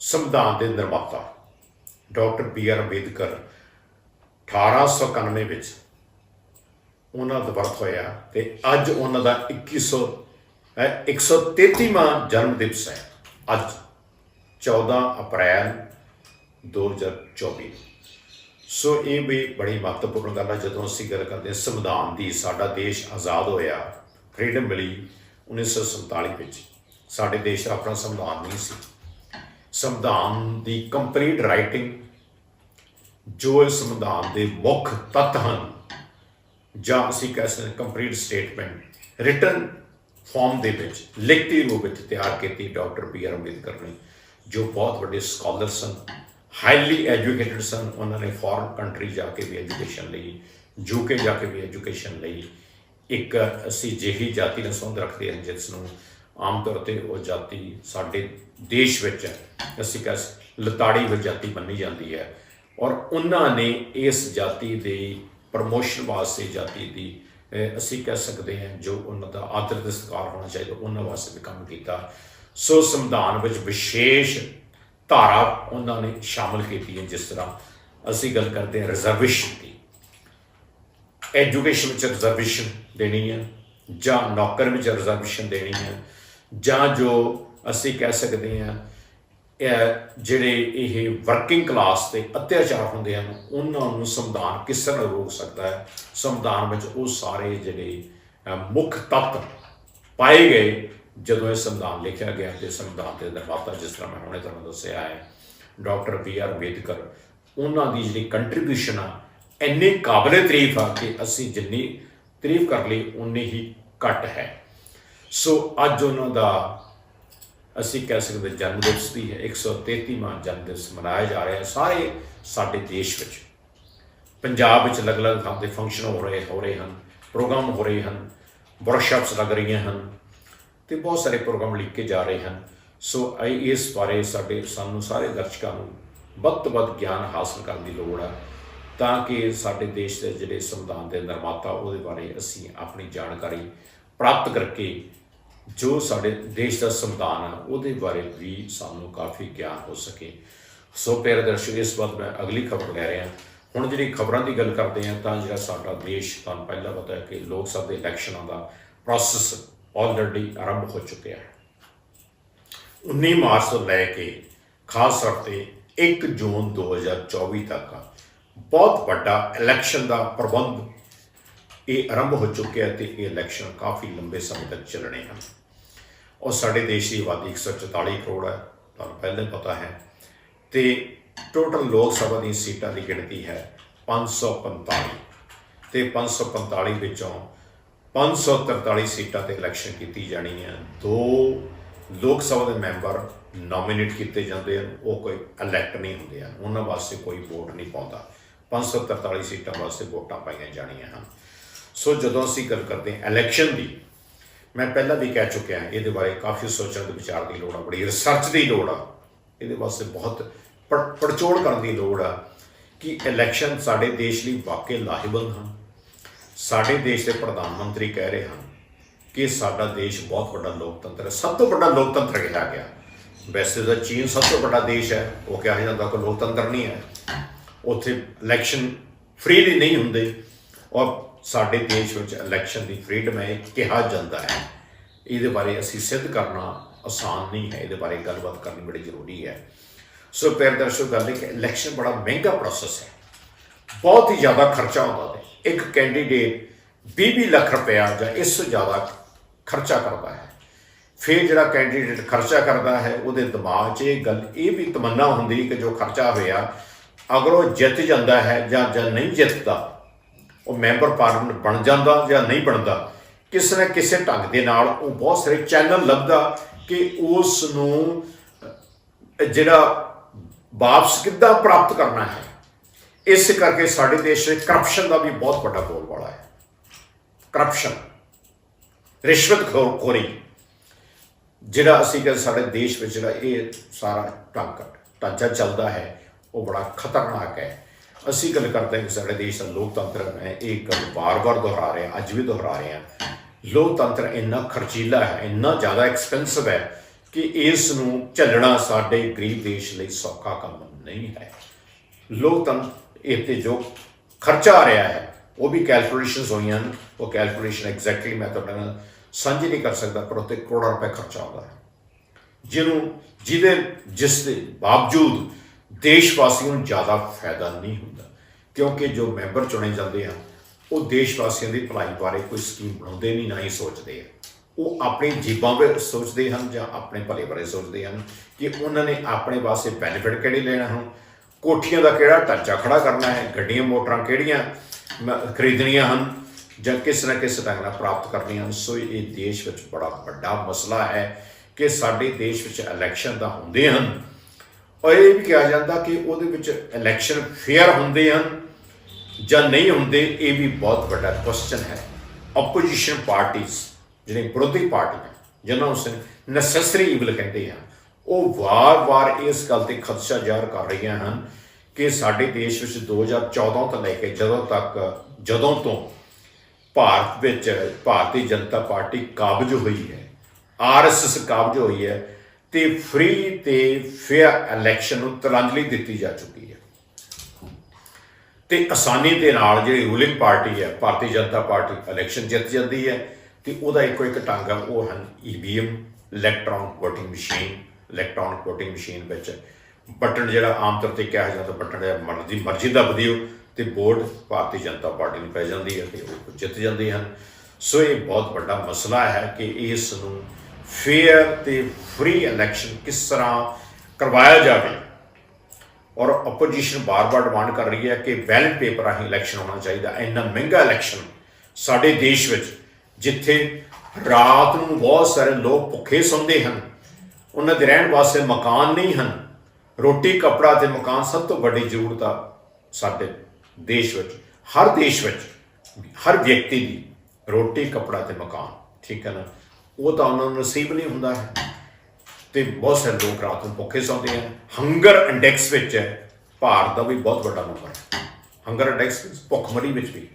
A: ਸੰਵਿਧਾਨ ਦੇ ਨਿਰਮਾਤਾ ਡਾਕਟਰ ਬੀ ਆਰ ਅੰਬੇਦਕਰ 1891 ਵਿੱਚ ਉਹਨਾਂ ਦਾ ਵਰਤ ਹੋਇਆ ਤੇ ਅੱਜ ਉਹਨਾਂ ਦਾ 2100 ਹੈ 133ਵਾਂ ਜਨਮ ਦਿਵਸ ਹੈ। ਅੱਜ 14 ਅਪ੍ਰੈਲ 2024 ਸੋ ਇਹ ਵੀ ਬੜੀ ਮਹੱਤਵਪੂਰਨ ਗੱਲ ਹੈ, ਜਦੋਂ ਅਸੀਂ ਗੱਲ ਕਰਦੇ ਹਾਂ ਸੰਵਿਧਾਨ ਦੀ, ਸਾਡਾ ਦੇਸ਼ ਆਜ਼ਾਦ ਹੋਇਆ ਫਰੀडम ਮਿਲੀ 1947 ਵਿੱਚ। ਸਾਡੇ ਦੇਸ਼ ਦਾ ਆਪਣਾ ਸੰਵਿਧਾਨ ਨਹੀਂ ਸੀ। ਸੰਵਿਧਾਨ ਦੀ ਕੰਪਲੀਟ ਰਾਈਟਿੰਗ ਜੋ ਇਸ ਸੰਵਿਧਾਨ ਦੇ ਮੁੱਖ ਤੱਤ ਹਨ, ਜਾਂ ਅਸੀਂ ਕਹਿ ਸਕਦੇ ਕੰਪਲੀਟ ਸਟੇਟਮੈਂਟ ਰਿਟਨ ਫਾਰਮ ਦੇ ਵਿੱਚ, ਲਿਖਤੀ ਰੂਪ ਵਿੱਚ ਤਿਆਰ ਕੀਤੀ ਡਾਕਟਰ ਬੀ ਆਰ ਅੰਬੇਦਕਰ ਨੇ, ਜੋ ਬਹੁਤ ਵੱਡੇ ਸਕਾਲਰ ਸਨ ਹਾਈਲੀ ਐਜੂਕੇਟਿਡ ਸਨ ਉਹਨਾਂ ਨੇ ਫੋਰਨ ਕੰਟਰੀ ਜਾ ਕੇ ਵੀ ਐਜੂਕੇਸ਼ਨ ਲਈ ਯੂਕੇ ਜਾ ਕੇ ਵੀ ਐਜੂਕੇਸ਼ਨ ਲਈ, ਇੱਕ ਅਸੀਂ ਜਿਹੀ ਜਾਤੀ ਨਾਲ ਸੰਬੰਧ ਰੱਖਦੇ ਹਾਂ ਜਿਸ ਨੂੰ ਆਮ ਤੌਰ ਤੇ ਉਹ ਜਾਤੀ ਸਾਡੇ ਦੇਸ਼ ਵਿੱਚ ਅਸੀਂ ਕਹਿ ਸ- ਲਤਾੜੀ ਵਿੱਚ ਜਾਤੀ ਮੰਨੀ ਜਾਂਦੀ ਹੈ। ਔਰ ਉਹਨਾਂ ਨੇ ਇਸ ਜਾਤੀ ਦੇ ਪ੍ਰਮੋਸ਼ਨ ਵਾਸਤੇ ਜਾਤੀ ਦੀ ਅਸੀਂ ਕਹਿ ਸਕਦੇ ਹਾਂ ਜੋ ਉਹਨਾਂ ਦਾ ਆਦਰ ਤੇ ਸਤਿਕਾਰ ਹੋਣਾ ਚਾਹੀਦਾ, ਉਹਨਾਂ ਵਾਸਤੇ ਵੀ ਕੰਮ ਕੀਤਾ। ਸੋ ਸੰਵਿਧਾਨ ਵਿੱਚ ਵਿਸ਼ੇਸ਼ ਧਾਰਾ ਉਹਨਾਂ ਨੇ ਸ਼ਾਮਲ ਕੀਤੀ ਹੈ ਜਿਸ ਤਰ੍ਹਾਂ ਅਸੀਂ ਗੱਲ ਕਰਦੇ ਹਾਂ ਰਿਜ਼ਰਵੇਸ਼ਨ ਦੀ। ਐਜੂਕੇਸ਼ਨ ਵਿੱਚ ਰਿਜ਼ਰਵੇਸ਼ਨ ਦੇਣੀ ਹੈ ਜਾਂ ਨੌਕਰ ਵਿੱਚ ਰਿਜ਼ਰਵੇਸ਼ਨ ਦੇਣੀ ਹੈ ਜਾਂ ਜੋ ਅਸੀਂ ਕਹਿ ਸਕਦੇ ਹਾਂ, ਇਹ ਜਿਹੜੇ ਇਹ ਵਰਕਿੰਗ ਕਲਾਸ ਤੇ ਅਤਿਆਚਾਰ ਹੁੰਦੇ ਹਨ, ਉਹਨਾਂ ਨੂੰ ਸੰਵਿਧਾਨ ਕਿਸ ਤਰ੍ਹਾਂ ਰੋਕ ਸਕਦਾ ਹੈ? ਸੰਵਿਧਾਨ ਵਿੱਚ ਉਹ ਸਾਰੇ ਜਿਹੜੇ ਮੁੱਖ ਤੱਤ ਪਾਏ ਗਏ ਜਦੋਂ ਇਹ ਸੰਵਿਧਾਨ ਲਿਖਿਆ ਗਿਆ ਤੇ ਸੰਵਿਧਾਨ ਦੇ ਨਿਰਮਾਤਾ ਜਿਸ ਤਰ੍ਹਾਂ ਮੈਂ ਹੁਣੇ ਤੁਹਾਨੂੰ ਦੱਸਿਆ ਹੈ, ਡਾਕਟਰ ਬੀ ਆਰ ਅੰਬੇਦਕਰ, ਉਹਨਾਂ ਦੀ ਜਿਹੜੀ ਕੰਟਰੀਬਿਊਸ਼ਨ ਆ, ਇੰਨੀ ਕਾਬਲੇ ਤਾਰੀਫ ਆ ਕਿ ਅਸੀਂ ਜਿੰਨੀ ਤਾਰੀਫ ਕਰ ਲਈ ਉਨੀ ਹੀ ਘੱਟ ਹੈ। ਸੋ ਅੱਜ ਉਹਨਾਂ ਦਾ ਅਸੀਂ ਕਹਿ ਸਕਦੇ ਜਨਮ ਦਿਵਸ ਦੀ ਹੈ 133ਵਾਂ ਜਨਮ ਦਿਵਸ ਮਨਾਇਆ ਜਾ ਰਿਹਾ ਹੈ ਸਾਰੇ ਸਾਡੇ ਦੇਸ਼ ਵਿੱਚ। ਪੰਜਾਬ ਵਿੱਚ ਅਲੱਗ-ਅਲੱਗ ਥਾਂ ਤੇ ਫੰਕਸ਼ਨ ਹੋ ਰਹੇ ਹੋ ਰਹੇ ਹਨ, ਪ੍ਰੋਗਰਾਮ ਹੋ ਰਹੇ ਹਨ ਵਰਕਸ਼ਾਪਸ ਲੱਗ ਰਹੀਆਂ ਹਨ। ਤੇ ਬਹੁਤ ਸਾਰੇ ਪ੍ਰੋਗਰਾਮ ਲਿਖ ਕੇ ਜਾ ਰਹੇ ਹਨ। ਸੋ ਇਹ- ਇਸ ਬਾਰੇ ਸਾਡੇ, ਸਾਨੂੰ ਸਾਰੇ ਦਰਸ਼ਕਾਂ ਨੂੰ ਵੱਧ ਤੋਂ ਵੱਧ ਗਿਆਨ ਹਾਸਲ ਕਰਨ ਦੀ ਲੋੜ ਹੈ ਤਾਂ ਕਿ ਸਾਡੇ ਦੇਸ਼ ਦੇ ਜਿਹੜੇ ਸੰਵਿਧਾਨ ਦੇ ਨਿਰਮਾਤਾ, ਉਹਦੇ ਬਾਰੇ ਅਸੀਂ ਆਪਣੀ ਜਾਣਕਾਰੀ ਪ੍ਰਾਪਤ ਕਰਕੇ ਜੋ ਸਾਡੇ ਦੇਸ਼ ਦਾ ਸੰਵਿਧਾਨ ਹੈ ਉਹਦੇ ਬਾਰੇ ਵੀ ਸਾਨੂੰ ਕਾਫੀ ਗਿਆਨ ਹੋ ਸਕੇ। ਸੋ ਪਿਆਰੇ ਦਰਸ਼ਕ, ਇਸ ਵਾਰ ਮੈਂ ਅਗਲੀ ਖਬਰ ਲੈ ਰਿਹਾ। ਹੁਣ ਜਿਹੜੀ ਖਬਰਾਂ ਦੀ ਗੱਲ ਕਰਦੇ ਹਾਂ, ਤਾਂ ਜਿਹੜਾ ਸਾਡਾ ਦੇਸ਼, ਤੁਹਾਨੂੰ ਪਹਿਲਾਂ ਪਤਾ ਹੈ ਕਿ ਲੋਕ ਸਭਾ ਦੇ ਇਲੈਕਸ਼ਨਾਂ ਦਾ ਪ੍ਰੋਸੈਸ ਆਲਰੇਡੀ ਆਰੰਭ ਹੋ ਚੁੱਕਿਆ ਹੈ। 19 ਮਾਰਚ ਤੋਂ ਲੈ ਕੇ ਖਾਸ ਤੌਰ ਤੇ 1 ਜੂਨ 2024 ਤੱਕ ਬਹੁਤ ਵੱਡਾ ਇਲੈਕਸ਼ਨ ਦਾ ਪ੍ਰਬੰਧ ਇਹ ਆਰੰਭ ਹੋ ਚੁੱਕਿਆ ਤੇ ਇਹ ਇਲੈਕਸ਼ਨ ਕਾਫੀ ਲੰਬੇ ਸਮੇਂ ਤੱਕ ਚੱਲਣੇ ਹਨ। ਔਰ ਸਾਡੇ ਦੇਸ਼ ਦੀ ਆਬਾਦੀ 144 ਕਰੋੜ ਹੈ, ਤੁਹਾਨੂੰ ਪਹਿਲਾਂ ਪਤਾ ਹੈ। ਤੇ ਟੋਟਲ ਲੋਕ ਸਭਾ ਦੀਆਂ ਸੀਟਾਂ ਦੀ ਗਿਣਤੀ ਹੈ 545 ਤੇ 545 ਵਿੱਚੋਂ 543 ਸੀਟਾਂ ਤੇ ਇਲੈਕਸ਼ਨ ਕੀਤੀ ਜਾਣੀ ਹੈ। ਦੋ ਲੋਕ ਸਭਾ ਦੇ ਮੈਂਬਰ ਨੋਮੀਨੇਟ ਕੀਤੇ ਜਾਂਦੇ ਹਨ, ਉਹ ਕੋਈ ਇਲੈਕਟ ਨਹੀਂ ਹੁੰਦੇ ਹਨ। ਉਹਨਾਂ ਵਾਸਤੇ ਕੋਈ ਵੋਟ ਨਹੀਂ ਪਾਉਂਦਾ। 543 ਸੀਟਾਂ ਵਾਸਤੇ ਵੋਟਾਂ ਪਾਈਆਂ ਜਾਣੀਆਂ ਹਨ। ਸੋ ਜਦੋਂ ਅਸੀਂ ਗੱਲ ਕਰਦੇ ਹਾਂ ਇਲੈਕਸ਼ਨ ਦੀ, ਮੈਂ ਪਹਿਲਾਂ ਵੀ ਕਹਿ ਚੁੱਕਿਆ ਹਾਂ, ਇਹਦੇ ਬਾਰੇ ਕਾਫੀ ਸੋਚਣ ਤੇ ਵਿਚਾਰ ਦੀ ਲੋੜ ਆ, ਬੜੀ ਰਿਸਰਚ ਦੀ ਲੋੜ ਆ। ਇਹਦੇ ਵਾਸਤੇ ਬਹੁਤ ਪੜ- ਪੜਚੋਲ ਕਰਨ ਦੀ ਲੋੜ ਆ ਕਿ ਇਲੈਕਸ਼ਨ ਸਾਡੇ ਦੇਸ਼ ਲਈ ਵਾਕਈ ਲਾਹੇਵੰਦ ਹਨ। ਸਾਡੇ ਦੇਸ਼ ਦੇ ਪ੍ਰਧਾਨ ਮੰਤਰੀ ਕਹਿ ਰਹੇ ਹਨ ਕਿ ਸਾਡਾ ਦੇਸ਼ ਬਹੁਤ ਵੱਡਾ ਲੋਕਤੰਤਰ ਹੈ। ਸਭ ਤੋਂ ਵੱਡਾ ਲੋਕਤੰਤਰ ਕਿਹਾ ਗਿਆ। ਵੈਸੇ ਤਾਂ ਚੀਨ ਸਭ ਤੋਂ ਵੱਡਾ ਦੇਸ਼ ਹੈ। ਉਹ ਕਿਹਾ ਜਾਂਦਾ ਕਿ ਲੋਕਤੰਤਰ ਨਹੀਂ ਹੈ। ਉੱਥੇ ਇਲੈਕਸ਼ਨ ਫ੍ਰੀਲੀ ਨਹੀਂ ਹੁੰਦੇ। ਔਰ ਸਾਡੇ ਦੇਸ਼ ਵਿੱਚ ਇਲੈਕਸ਼ਨ ਦੀ ਫ੍ਰੀडम ਹੈ ਕਿਹਾ ਜਾਂਦਾ ਹੈ। ਇਹਦੇ ਬਾਰੇ ਅਸੀਂ ਸਿੱਧ ਕਰਨਾ ਆਸਾਨ ਨਹੀਂ ਹੈ। ਇਹਦੇ ਬਾਰੇ ਗੱਲਬਾਤ ਕਰਨੀ ਬੜੀ ਜ਼ਰੂਰੀ ਹੈ। ਸੋ ਪਿਆਰੇ ਦਰਸ਼ਕ, ਗੱਲ ਹੈ ਕਿ ਇਲੈਕਸ਼ਨ ਬੜਾ ਮਹਿੰਗਾ ਪ੍ਰੋਸੈਸ ਹੈ। ਬਹੁਤ ਹੀ ਜ਼ਿਆਦਾ ਖਰਚਾ ਹੁੰਦਾ ਹੈ। ਇੱਕ ਕੈਂਡੀਡੇਟ 20 ਲੱਖ ਰੁਪਇਆ ਜਾਂ ਇਸ ਤੋਂ ਜ਼ਿਆਦਾ ਖਰਚਾ ਕਰਦਾ ਹੈ। ਫਿਰ ਜਿਹੜਾ ਕੈਂਡੀਡੇਟ ਖਰਚਾ ਕਰਦਾ ਹੈ, ਉਹਦੇ ਦਿਮਾਗ 'ਚ ਇਹ ਗੱਲ, ਇਹ ਵੀ ਤਮੰਨਾ ਹੁੰਦੀ ਕਿ ਜੋ ਖਰਚਾ ਹੋਇਆ, ਅਗਰ ਉਹ ਜਿੱਤ ਜਾਂਦਾ ਹੈ ਜਾਂ ਜਾਂ ਨਹੀਂ ਜਿੱਤਦਾ, ਉਹ ਮੈਂਬਰ ਪਾਰਲੀਮੈਂਟ ਬਣ ਜਾਂਦਾ ਜਾਂ ਨਹੀਂ ਬਣਦਾ, ਕਿਸੇ ਨਾ ਕਿਸੇ ਢੰਗ ਦੇ ਨਾਲ ਉਹ ਬਹੁਤ ਸਾਰੇ ਚੈਨਲ ਲੱਭਦਾ ਕਿ ਉਸ ਨੂੰ ਜਿਹੜਾ ਵਾਪਸ ਕਿੱਦਾਂ ਪ੍ਰਾਪਤ ਕਰਨਾ ਹੈ। ਇਸ ਕਰਕੇ ਸਾਡੇ ਦੇਸ਼ ਵਿੱਚ ਕਰਪਸ਼ਨ ਦਾ ਵੀ ਬਹੁਤ ਵੱਡਾ ਬੋਲਬਾਲਾ ਹੈ। ਕਰਪਸ਼ਨ ਰਿਸ਼ਵਤ ਖੋਰੀ। ਜਿਹੜਾ ਅਸੀਂ ਕਿ ਸਾਡੇ ਦੇਸ਼ ਵਿੱਚ ਜਿਹੜਾ ਇਹ ਸਾਰਾ ਢੰਗ ਢਾਂਚਾ ਚੱਲਦਾ ਹੈ, ਉਹ ਬੜਾ ਖਤਰਨਾਕ ਹੈ। ਅਸੀਂ ਗੱਲ ਕਰਦੇ ਹਾਂ ਕਿ ਸਾਡੇ ਦੇਸ਼ ਦਾ ਲੋਕਤੰਤਰ ਮੈਂ ਇਹ ਗੱਲ ਵਾਰ-ਵਾਰ ਦੁਹਰਾ ਰਿਹਾ ਅੱਜ ਵੀ ਦੁਹਰਾ ਰਿਹਾ ਲੋਕਤੰਤਰ ਇੰਨਾ ਖਰਚੀਲਾ ਹੈ, ਇੰਨਾ ਜ਼ਿਆਦਾ ਐਕਸਪੈਂਸਿਵ ਹੈ ਕਿ ਇਸ ਨੂੰ ਝੱਲਣਾ ਸਾਡੇ ਗਰੀਬ ਦੇਸ਼ ਲਈ ਸੌਖਾ ਕੰਮ ਨਹੀਂ ਹੈ। ਲੋਕਤੰਤਰ ਇਹ ਤੇ ਜੋ ਖਰਚਾ ਆ ਰਿਹਾ ਹੈ, ਉਹ ਵੀ ਕੈਲਕੂਲੇਸ਼ਨਸ ਹੋਈਆਂ ਹਨ। ਉਹ ਕੈਲਕੂਲੇਸ਼ਨ ਐਗਜ਼ੈਕਟਲੀ ਮੈਂ ਤੁਹਾਡੇ ਨਾਲ ਸਾਂਝੀ ਨਹੀਂ ਕਰ ਸਕਦਾ, ਪਰ ਉੱਤੇ ਕਰੋੜਾਂ ਰੁਪਏ ਖਰਚਾ ਆਉਂਦਾ ਹੈ। ਜਿਹਨੂੰ, ਜਿਹਦੇ, ਜਿਸ ਦੇ ਬਾਵਜੂਦ ਦੇਸ਼ ਵਾਸੀਆਂ ਨੂੰ ਜ਼ਿਆਦਾ ਫਾਇਦਾ ਨਹੀਂ ਹੁੰਦਾ। ਕਿਉਂਕਿ ਜੋ ਮੈਂਬਰ ਚੁਣੇ ਜਾਂਦੇ ਹਨ ਉਹ ਦੇਸ਼ ਵਾਸੀਆਂ ਦੀ ਭਲਾਈ ਬਾਰੇ ਕੋਈ ਸਕੀਮ ਬਣਾਉਂਦੇ ਨਹੀਂ, ਨਾ ਹੀ ਸੋਚਦੇ ਆ। ਉਹ ਆਪਣੇ ਜੀਬਾਂ ਬਾਰੇ ਸੋਚਦੇ ਹਨ ਜਾਂ ਆਪਣੇ ਭਲੇ ਬਾਰੇ ਸੋਚਦੇ ਹਨ ਕਿ ਉਹਨਾਂ ਨੇ ਆਪਣੇ ਵਾਸਤੇ ਬੈਨੀਫਿਟ ਕਿਹੜੇ ਲੈਣਾ ਹਨ ਕੋਠੀਆਂ ਦਾ ਕਿਹੜਾ ਢਾਂਚਾ ਖੜਾ ਕਰਨਾ ਹੈ? ਗੱਡੀਆਂ, ਮੋਟਰਾਂ ਕਿਹੜੀਆਂ ਮ- ਖਰੀਦਣੀਆਂ ਹਨ ਜਾਂ ਕਿਸ ਨਾ ਕਿਸ ਢੰਗ ਨਾਲ ਪ੍ਰਾਪਤ ਕਰਨੀਆਂ ਹਨ? ਸੋ ਇਹ ਦੇਸ਼ ਵਿੱਚ ਬੜਾ ਵੱਡਾ ਮਸਲਾ ਹੈ ਕਿ ਸਾਡੇ ਦੇਸ਼ ਵਿੱਚ ਇਲੈਕਸ਼ਨ ਤਾਂ ਹੁੰਦੇ ਹਨ। ਔਰ ਇਹ ਵੀ ਕਿਹਾ ਜਾਂਦਾ ਕਿ ਉਹਦੇ ਵਿੱਚ ਇਲੈਕਸ਼ਨ ਫੇਅਰ ਹੁੰਦੇ ਹਨ ਜਾਂ ਨਹੀਂ ਹੁੰਦੇ, ਇਹ ਵੀ ਬਹੁਤ ਵੱਡਾ ਕੁਐਸਚਨ ਹੈ। ਆਪੋਜੀਸ਼ਨ ਪਾਰਟੀਆਂ ਜਿਹੜੇ ਵਿਰੋਧੀ ਪਾਰਟੀਆਂ ਜਿਹਨਾਂ ਨੂੰ ਨੈਸੈਸਰੀ ਈਵਲ ਕਹਿੰਦੇ ਆ ਉਹ ਵਾਰ-ਵਾਰ ਇਸ ਗੱਲ ਤੇ ਖਦਸ਼ਾ ਜ਼ਾਹਰ ਕਰ ਰਹੀਆਂ ਹਨ ਕਿ ਸਾਡੇ ਦੇਸ਼ ਵਿੱਚ 2014 ਤੋਂ ਲੈ ਕੇ ਜਦੋਂ ਤੱਕ, ਜਦੋਂ ਤੋਂ ਭਾਰਤ ਵਿੱਚ ਭਾਰਤੀ ਜਨਤਾ ਪਾਰਟੀ ਕਾਬਜ ਹੋਈ ਹੈ ਆਰਐਸਐਸ ਕਾਬਜ ਹੋਈ ਹੈ ਤੇ ਫ੍ਰੀ ਤੇ ਫੇਅਰ ਇਲੈਕਸ਼ਨ ਨੂੰ ਤਰਾਂਜਲੀ ਦਿੱਤੀ ਜਾ ਚੁੱਕੀ ਹੈ। ਤੇ ਆਸਾਨੀ ਦੇ ਨਾਲ ਜਿਹੜੀ ਰੂਲਿੰਗ ਪਾਰਟੀ ਹੈ, ਭਾਰਤੀ ਜਨਤਾ ਪਾਰਟੀ ਇਲੈਕਸ਼ਨ ਜਿੱਤ ਜਾਂਦੀ ਹੈ ਤੇ ਉਹਦਾ ਇੱਕੋ ਇੱਕ ਢੰਗ ਆ ਉਹ ਹਨ EVM electronic VOTING machine electronic VOTING machine ਵਿੱਚ ਬਟਨ ਜਿਹੜਾ ਆਮ ਤੌਰ ਤੇ ਕਿਹਾ ਜਾਂਦਾ ਬਟਨ ਦਾ ਮਰਜ਼ੀ ਮਰਜ਼ੀ ਦੱਬਦੀ ਹੋ ਤੇ ਵੋਟ ਭਾਰਤੀ ਜਨਤਾ ਪਾਰਟੀ ਨੂੰ ਪੈ ਜਾਂਦੀ ਹੈ ਤੇ ਉਹ ਜਿੱਤ ਜਾਂਦੇ ਹਨ। ਸੋ ਇਹ ਬਹੁਤ ਵੱਡਾ ਮਸਲਾ ਹੈ ਕਿ ਇਸ ਨੂੰ ਫੇਅਰ ਤੇ ਫ੍ਰੀ ਇਲੈਕਸ਼ਨ ਕਿਸ ਤਰ੍ਹਾਂ ਕਰਵਾਇਆ ਜਾਵੇ। ਔਰ ਆਪੋਜੀਸ਼ਨ ਬਾਰ-ਬਾਰ ਡਿਮਾਂਡ ਕਰ ਰਹੀ ਹੈ ਕਿ ਬੈਲਟ ਪੇਪਰ ਰਾਹੀਂ ਇਲੈਕਸ਼ਨ ਹੋਣਾ ਚਾਹੀਦਾ। ਇੰਨਾ ਮਹਿੰਗਾ ਇਲੈਕਸ਼ਨ ਸਾਡੇ ਦੇਸ਼ ਵਿੱਚ, ਜਿੱਥੇ ਰਾਤ ਨੂੰ ਬਹੁਤ ਸਾਰੇ ਲੋਕ ਭੁੱਖੇ ਸੌਂਦੇ ਹਨ ਉਹਨਾਂ ਦੇ ਰਹਿਣ ਵਾਸਤੇ ਮਕਾਨ ਨਹੀਂ ਹਨ। ਰੋਟੀ, ਕੱਪੜਾ ਤੇ ਮਕਾਨ ਸਭ ਤੋਂ ਵੱਡੀ ਜ਼ਰੂਰਤ ਆ ਸਾਡੇ ਦੇਸ਼ ਵਿੱਚ, ਹਰ ਦੇਸ਼ ਵਿੱਚ, ਹਰ ਵਿਅਕਤੀ ਦੀ ਰੋਟੀ, ਕੱਪੜਾ ਤੇ ਮਕਾਨ, ਠੀਕ ਹੈ ਨਾ? ਉਹ ਤਾਂ ਉਹਨਾਂ ਨੂੰ ਨਸੀਬ ਨਹੀਂ ਹੁੰਦਾ ਹੈ। ਤੇ ਬਹੁਤ ਸਾਰੇ ਲੋਕ ਰਾਤ ਨੂੰ ਭੁੱਖੇ ਸੌਂਦੇ ਹਨ। ਹੰਗਰ ਇੰਡੈਕਸ ਵਿੱਚ ਭਾਰਤ ਦਾ ਵੀ ਬਹੁਤ ਵੱਡਾ ਨੰਬਰ ਹੈ। ਹੰਗਰ ਇੰਡੈਕਸ ਭੁੱਖਮਰੀ ਵਿੱਚ ਵੀ।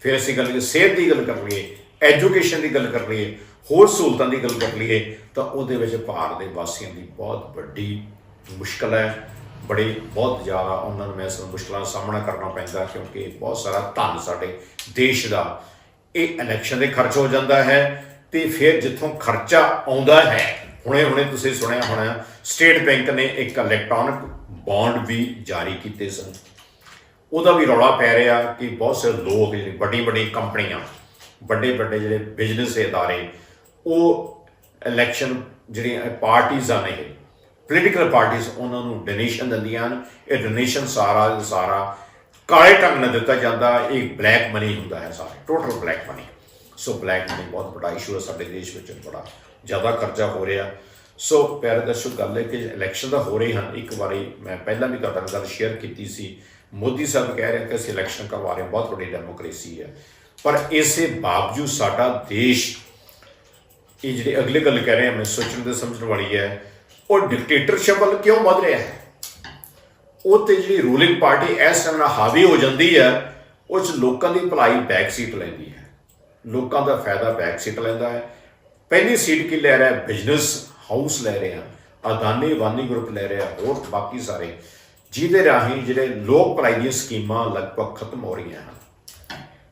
A: ਫਿਰ ਅਸੀਂ ਗੱਲ ਕਰੀਏ, ਸਿਹਤ ਦੀ ਗੱਲ ਕਰ ਲਈਏ ਐਜੂਕੇਸ਼ਨ ਦੀ ਗੱਲ ਕਰ ਲਈਏ, ਹੋਰ ਸਹੂਲਤਾਂ ਦੀ ਗੱਲ ਕਰ ਲਈਏ ਤਾਂ ਉਹਦੇ ਵਿੱਚ ਭਾਰਤ ਦੇ ਵਾਸੀਆਂ ਦੀ ਬਹੁਤ ਵੱਡੀ ਮੁਸ਼ਕਲ ਹੈ ਬੜੀ ਬਹੁਤ ਜ਼ਿਆਦਾ ਉਹਨਾਂ ਨੂੰ ਮੈਂ ਮੁਸ਼ਕਲਾਂ ਦਾ ਸਾਹਮਣਾ ਕਰਨਾ ਪੈਂਦਾ ਕਿਉਂਕਿ ਬਹੁਤ ਸਾਰਾ ਧਨ ਸਾਡੇ ਦੇਸ਼ ਦਾ ਇਹ ਇਲੈਕਸ਼ਨ ਦੇ ਖਰਚ ਹੋ ਜਾਂਦਾ ਹੈ ਤੇ ਫਿਰ ਜਿੱਥੋਂ ਖਰਚਾ ਆਉਂਦਾ ਹੈ ਹੁਣੇ ਹੁਣੇ ਤੁਸੀਂ ਸੁਣਿਆ ਹੋਣਾ ਸਟੇਟ ਬੈਂਕ ਨੇ ਇੱਕ ਇਲੈਕਟ੍ਰੋਨਿਕ ਬੌਂਡ ਵੀ ਜਾਰੀ ਕੀਤੇ ਸਨ ਉਹਦਾ ਵੀ ਰੌਲਾ ਪੈ ਰਿਹਾ ਕਿ ਬਹੁਤ ਸਾਰੇ ਲੋਕ ਜਿਹੜੇ ਵੱਡੀ ਵੱਡੀ ਕੰਪਨੀਆਂ ਵੱਡੇ ਵੱਡੇ ਜਿਹੜੇ ਬਿਜ਼ਨਸ ادارے ਉਹ ਇਲੈਕਸ਼ਨ ਜਿਹੜੀਆਂ ਪਾਰਟੀਆਂ ਨੇ ਇਹ ਪੋਲੀਟੀਕਲ ਪਾਰਟੀਆਂ ਉਹਨਾਂ ਨੂੰ ਡੋਨੇਸ਼ਨ ਦਿੰਦੀਆਂ ਹਨ। ਇਹ ਡੋਨੇਸ਼ਨ ਸਾਰਾ ਸਾਰਾ ਕਾਲੇ ਢੰਗ ਨਾਲ ਦਿੱਤਾ ਜਾਂਦਾ। ਇਹ ਬਲੈਕ ਮਨੀ ਹੁੰਦਾ ਹੈ ਸਾਰੇ total black money so black money ਬਹੁਤ ਵੱਡਾ ਇਸ਼ੂ ਹੈ ਸਾਡੇ ਦੇਸ਼ ਵਿੱਚ, ਬੜਾ ਜ਼ਿਆਦਾ ਖਰਚਾ ਹੋ ਰਿਹਾ। ਸੋ ਪਿਆਰੇ ਦਰਸ਼ਕ, ਗੱਲ ਹੈ ਕਿ ਇਲੈਕਸ਼ਨ ਦਾ ਹੋ ਰਹੇ ਹਨ। ਇੱਕ ਵਾਰੀ ਮੈਂ ਪਹਿਲਾਂ ਵੀ ਤੁਹਾਡੇ ਨਾਲ ਗੱਲ ਸ਼ੇਅਰ ਕੀਤੀ ਸੀ। ਮੋਦੀ ਸਾਹਿਬ ਕਹਿ ਰਹੇ ਕਿ ਅਸੀਂ ਇਲੈਕਸ਼ਨ ਕਰਵਾ ਰਹੇ ਬਹੁਤ ਵੱਡੀ ਡੈਮੋਕ੍ਰੇਸੀ ਹੈ। ਪਰ ਇਸੇ ਬਾਵਜੂਦ ਸਾਡਾ ਦੇਸ਼ ਇਹ ਜਿਹੜੀ ਅਗਲੀ ਗੱਲ ਕਹਿ ਰਹੇ ਹਾਂ ਮੈਂ ਸੋਚਣ ਤੇ ਸਮਝਣ ਵਾਲੀ ਹੈ ਉਹ ਡਿਕਟੇਟਰਸ਼ਿਪ ਵੱਲ ਕਿਉਂ ਵੱਧ ਰਿਹਾ ਹੈ ਉਹ ਤੇ ਜਿਹੜੀ ਰੂਲਿੰਗ ਪਾਰਟੀ ਇਸ ਤਰ੍ਹਾਂ ਨਾਲ ਹਾਵੀ ਹੋ ਜਾਂਦੀ ਹੈ ਉਹ ਚ ਲੋਕਾਂ ਦੀ ਭਲਾਈ ਬੈਕ ਸੀਟ ਲੈਂਦੀ ਹੈ ਲੋਕਾਂ ਦਾ ਫਾਇਦਾ ਬੈਕ ਸੀਟ ਲੈਂਦਾ ਹੈ ਪਹਿਲੀ ਸੀਟ ਕੀ ਲੈ ਰਿਹਾ ਬਿਜ਼ਨਸ ਹਾਊਸ ਲੈ ਰਿਹਾ ਅਦਾਨੀ ਵਾਨੀ ਗਰੁੱਪ ਲੈ ਰਿਹਾ ਹੋਰ ਬਾਕੀ ਸਾਰੇ ਜਿਹਦੇ ਰਾਹੀਂ ਜਿਹੜੇ ਲੋਕ ਭਲਾਈ ਦੀਆਂ ਸਕੀਮਾਂ ਲਗਭਗ ਖਤਮ ਹੋ ਰਹੀਆਂ ਹਨ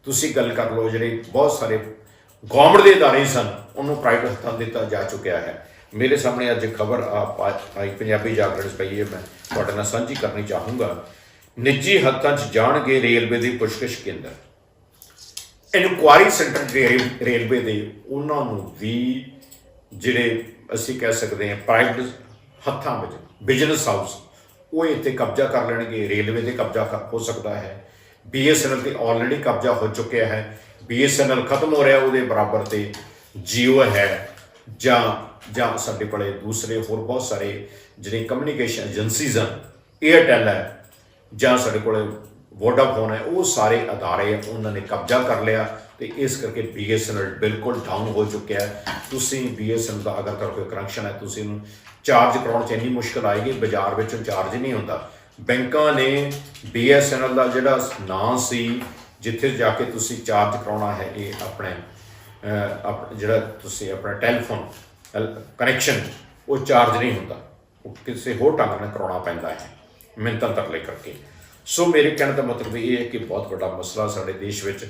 A: ਤੁਸੀਂ ਗੱਲ ਕਰ ਲਓ ਜਿਹੜੇ ਬਹੁਤ ਸਾਰੇ ਗਵਰਨਮੈਂਟ ਦੇ ادارے ਸਨ ਉਹਨੂੰ ਪ੍ਰਾਈਵੇਟ ਹੱਥਾਂ ਦਿੱਤਾ ਜਾ ਚੁੱਕਿਆ ਹੈ। ਮੇਰੇ ਸਾਹਮਣੇ ਅੱਜ ਖਬਰ ਆਈ, ਪੰਜਾਬੀ ਜਾਗਰਣ 'ਚ ਪਈ ਹੈ। ਮੈਂ ਤੁਹਾਡੇ ਨਾਲ ਸਾਂਝੀ ਕਰਨੀ ਚਾਹੂੰਗਾ। ਨਿੱਜੀ ਹੱਥਾਂ 'ਚ ਜਾਣਗੇ ਰੇਲਵੇ ਦੀ ਪੁੱਛਗਿੱਛ ਕੇਂਦਰ। ਇਨਕੁਆਰੀ ਸੈਂਟਰ ਜਿਹੜੇ ਰੇਲਵੇ ਦੇ ਉਹਨਾਂ ਨੂੰ ਵੀ ਜਿਹੜੇ ਅਸੀਂ ਕਹਿ ਸਕਦੇ ਹਾਂ ਪ੍ਰਾਈਵੇਟ ਹੱਥਾਂ ਵਿੱਚ ਬਿਜ਼ਨਸ ਹਾਊਸ ਉਹ ਇੱਥੇ ਕਬਜ਼ਾ ਕਰ ਲੈਣਗੇ। ਰੇਲਵੇ ਤੇ ਕਬਜ਼ਾ ਕਰ- ਹੋ ਸਕਦਾ ਹੈ। ਬੀਐਸਐਨਐਲ ਤੇ ਆਲਰੇਡੀ ਕਬਜ਼ਾ ਹੋ ਚੁੱਕਿਆ ਹੈ। ਬੀਐਸਐਨਐਲ ਖਤਮ ਹੋ ਰਿਹਾ ਉਹਦੇ ਬਰਾਬਰ ਤੇ। ਜੀਓ ਹੈ ਜਾਂ ਜਾਂ ਸਾਡੇ ਕੋਲੇ ਦੂਸਰੇ ਹੋਰ ਬਹੁਤ ਸਾਰੇ ਜਿਹੜੇ ਕਮਿਊਨੀਕੇਸ਼ਨ ਏਜੰਸੀਜ਼ ਹਨ 에ਅਰਟੈਲ ਹੈ ਜਾਂ ਸਾਡੇ ਕੋਲੇ ਵੋਡਾਫੋਨ ਹੈ, ਉਹ ਸਾਰੇ ਅਦਾਰੇ ਉਹਨਾਂ ਨੇ ਕਬਜ਼ਾ ਕਰ ਲਿਆ ਤੇ ਇਸ ਕਰਕੇ BSNL ਬਿਲਕੁਲ ਡਾਊਨ ਹੋ ਚੁੱਕਿਆ ਹੈ। ਤੁਸੀਂ BSNL ਦਾ ਅਗਰ ਤੁਹਾਡਾ ਕੋਈ ਕਨੈਕਸ਼ਨ ਹੈ, ਤੁਸੀਂ ਉਹਨੂੰ ਚਾਰਜ ਕਰਾਉਣ 'ਚ ਇੰਨੀ ਮੁਸ਼ਕਲ ਆਏਗੀ, ਬਾਜ਼ਾਰ ਵਿੱਚੋਂ ਚਾਰਜ ਨਹੀਂ ਹੁੰਦਾ। ਬੈਂਕਾਂ ਨੇ BSNL ਦਾ ਜਿਹੜਾ ਨਾਂ ਸੀ, ਜਿੱਥੇ ਜਾ ਕੇ ਤੁਸੀਂ ਚਾਰਜ ਕਰਾਉਣਾ ਹੈ, ਇਹ ਆਪਣੇ ਜਿਹੜਾ ਤੁਸੀਂ ਆਪਣਾ ਟੈਲੀਫੋਨ ਕਨੈਕਸ਼ਨ ਉਹ ਚਾਰਜ ਨਹੀਂ ਹੁੰਦਾ। ਉਹ ਕਿਸੇ ਹੋਰ ਢੰਗ ਨਾਲ ਕਰਾਉਣਾ ਪੈਂਦਾ ਹੈ। ਮਿੰਤਾਂ ਤਰਲੇ ਕਰਕੇ। ਸੋ ਮੇਰੇ ਕਹਿਣ ਦਾ ਮਤਲਬ ਇਹ ਹੈ ਕਿ ਬਹੁਤ ਵੱਡਾ ਮਸਲਾ ਸਾਡੇ ਦੇਸ਼ ਵਿੱਚ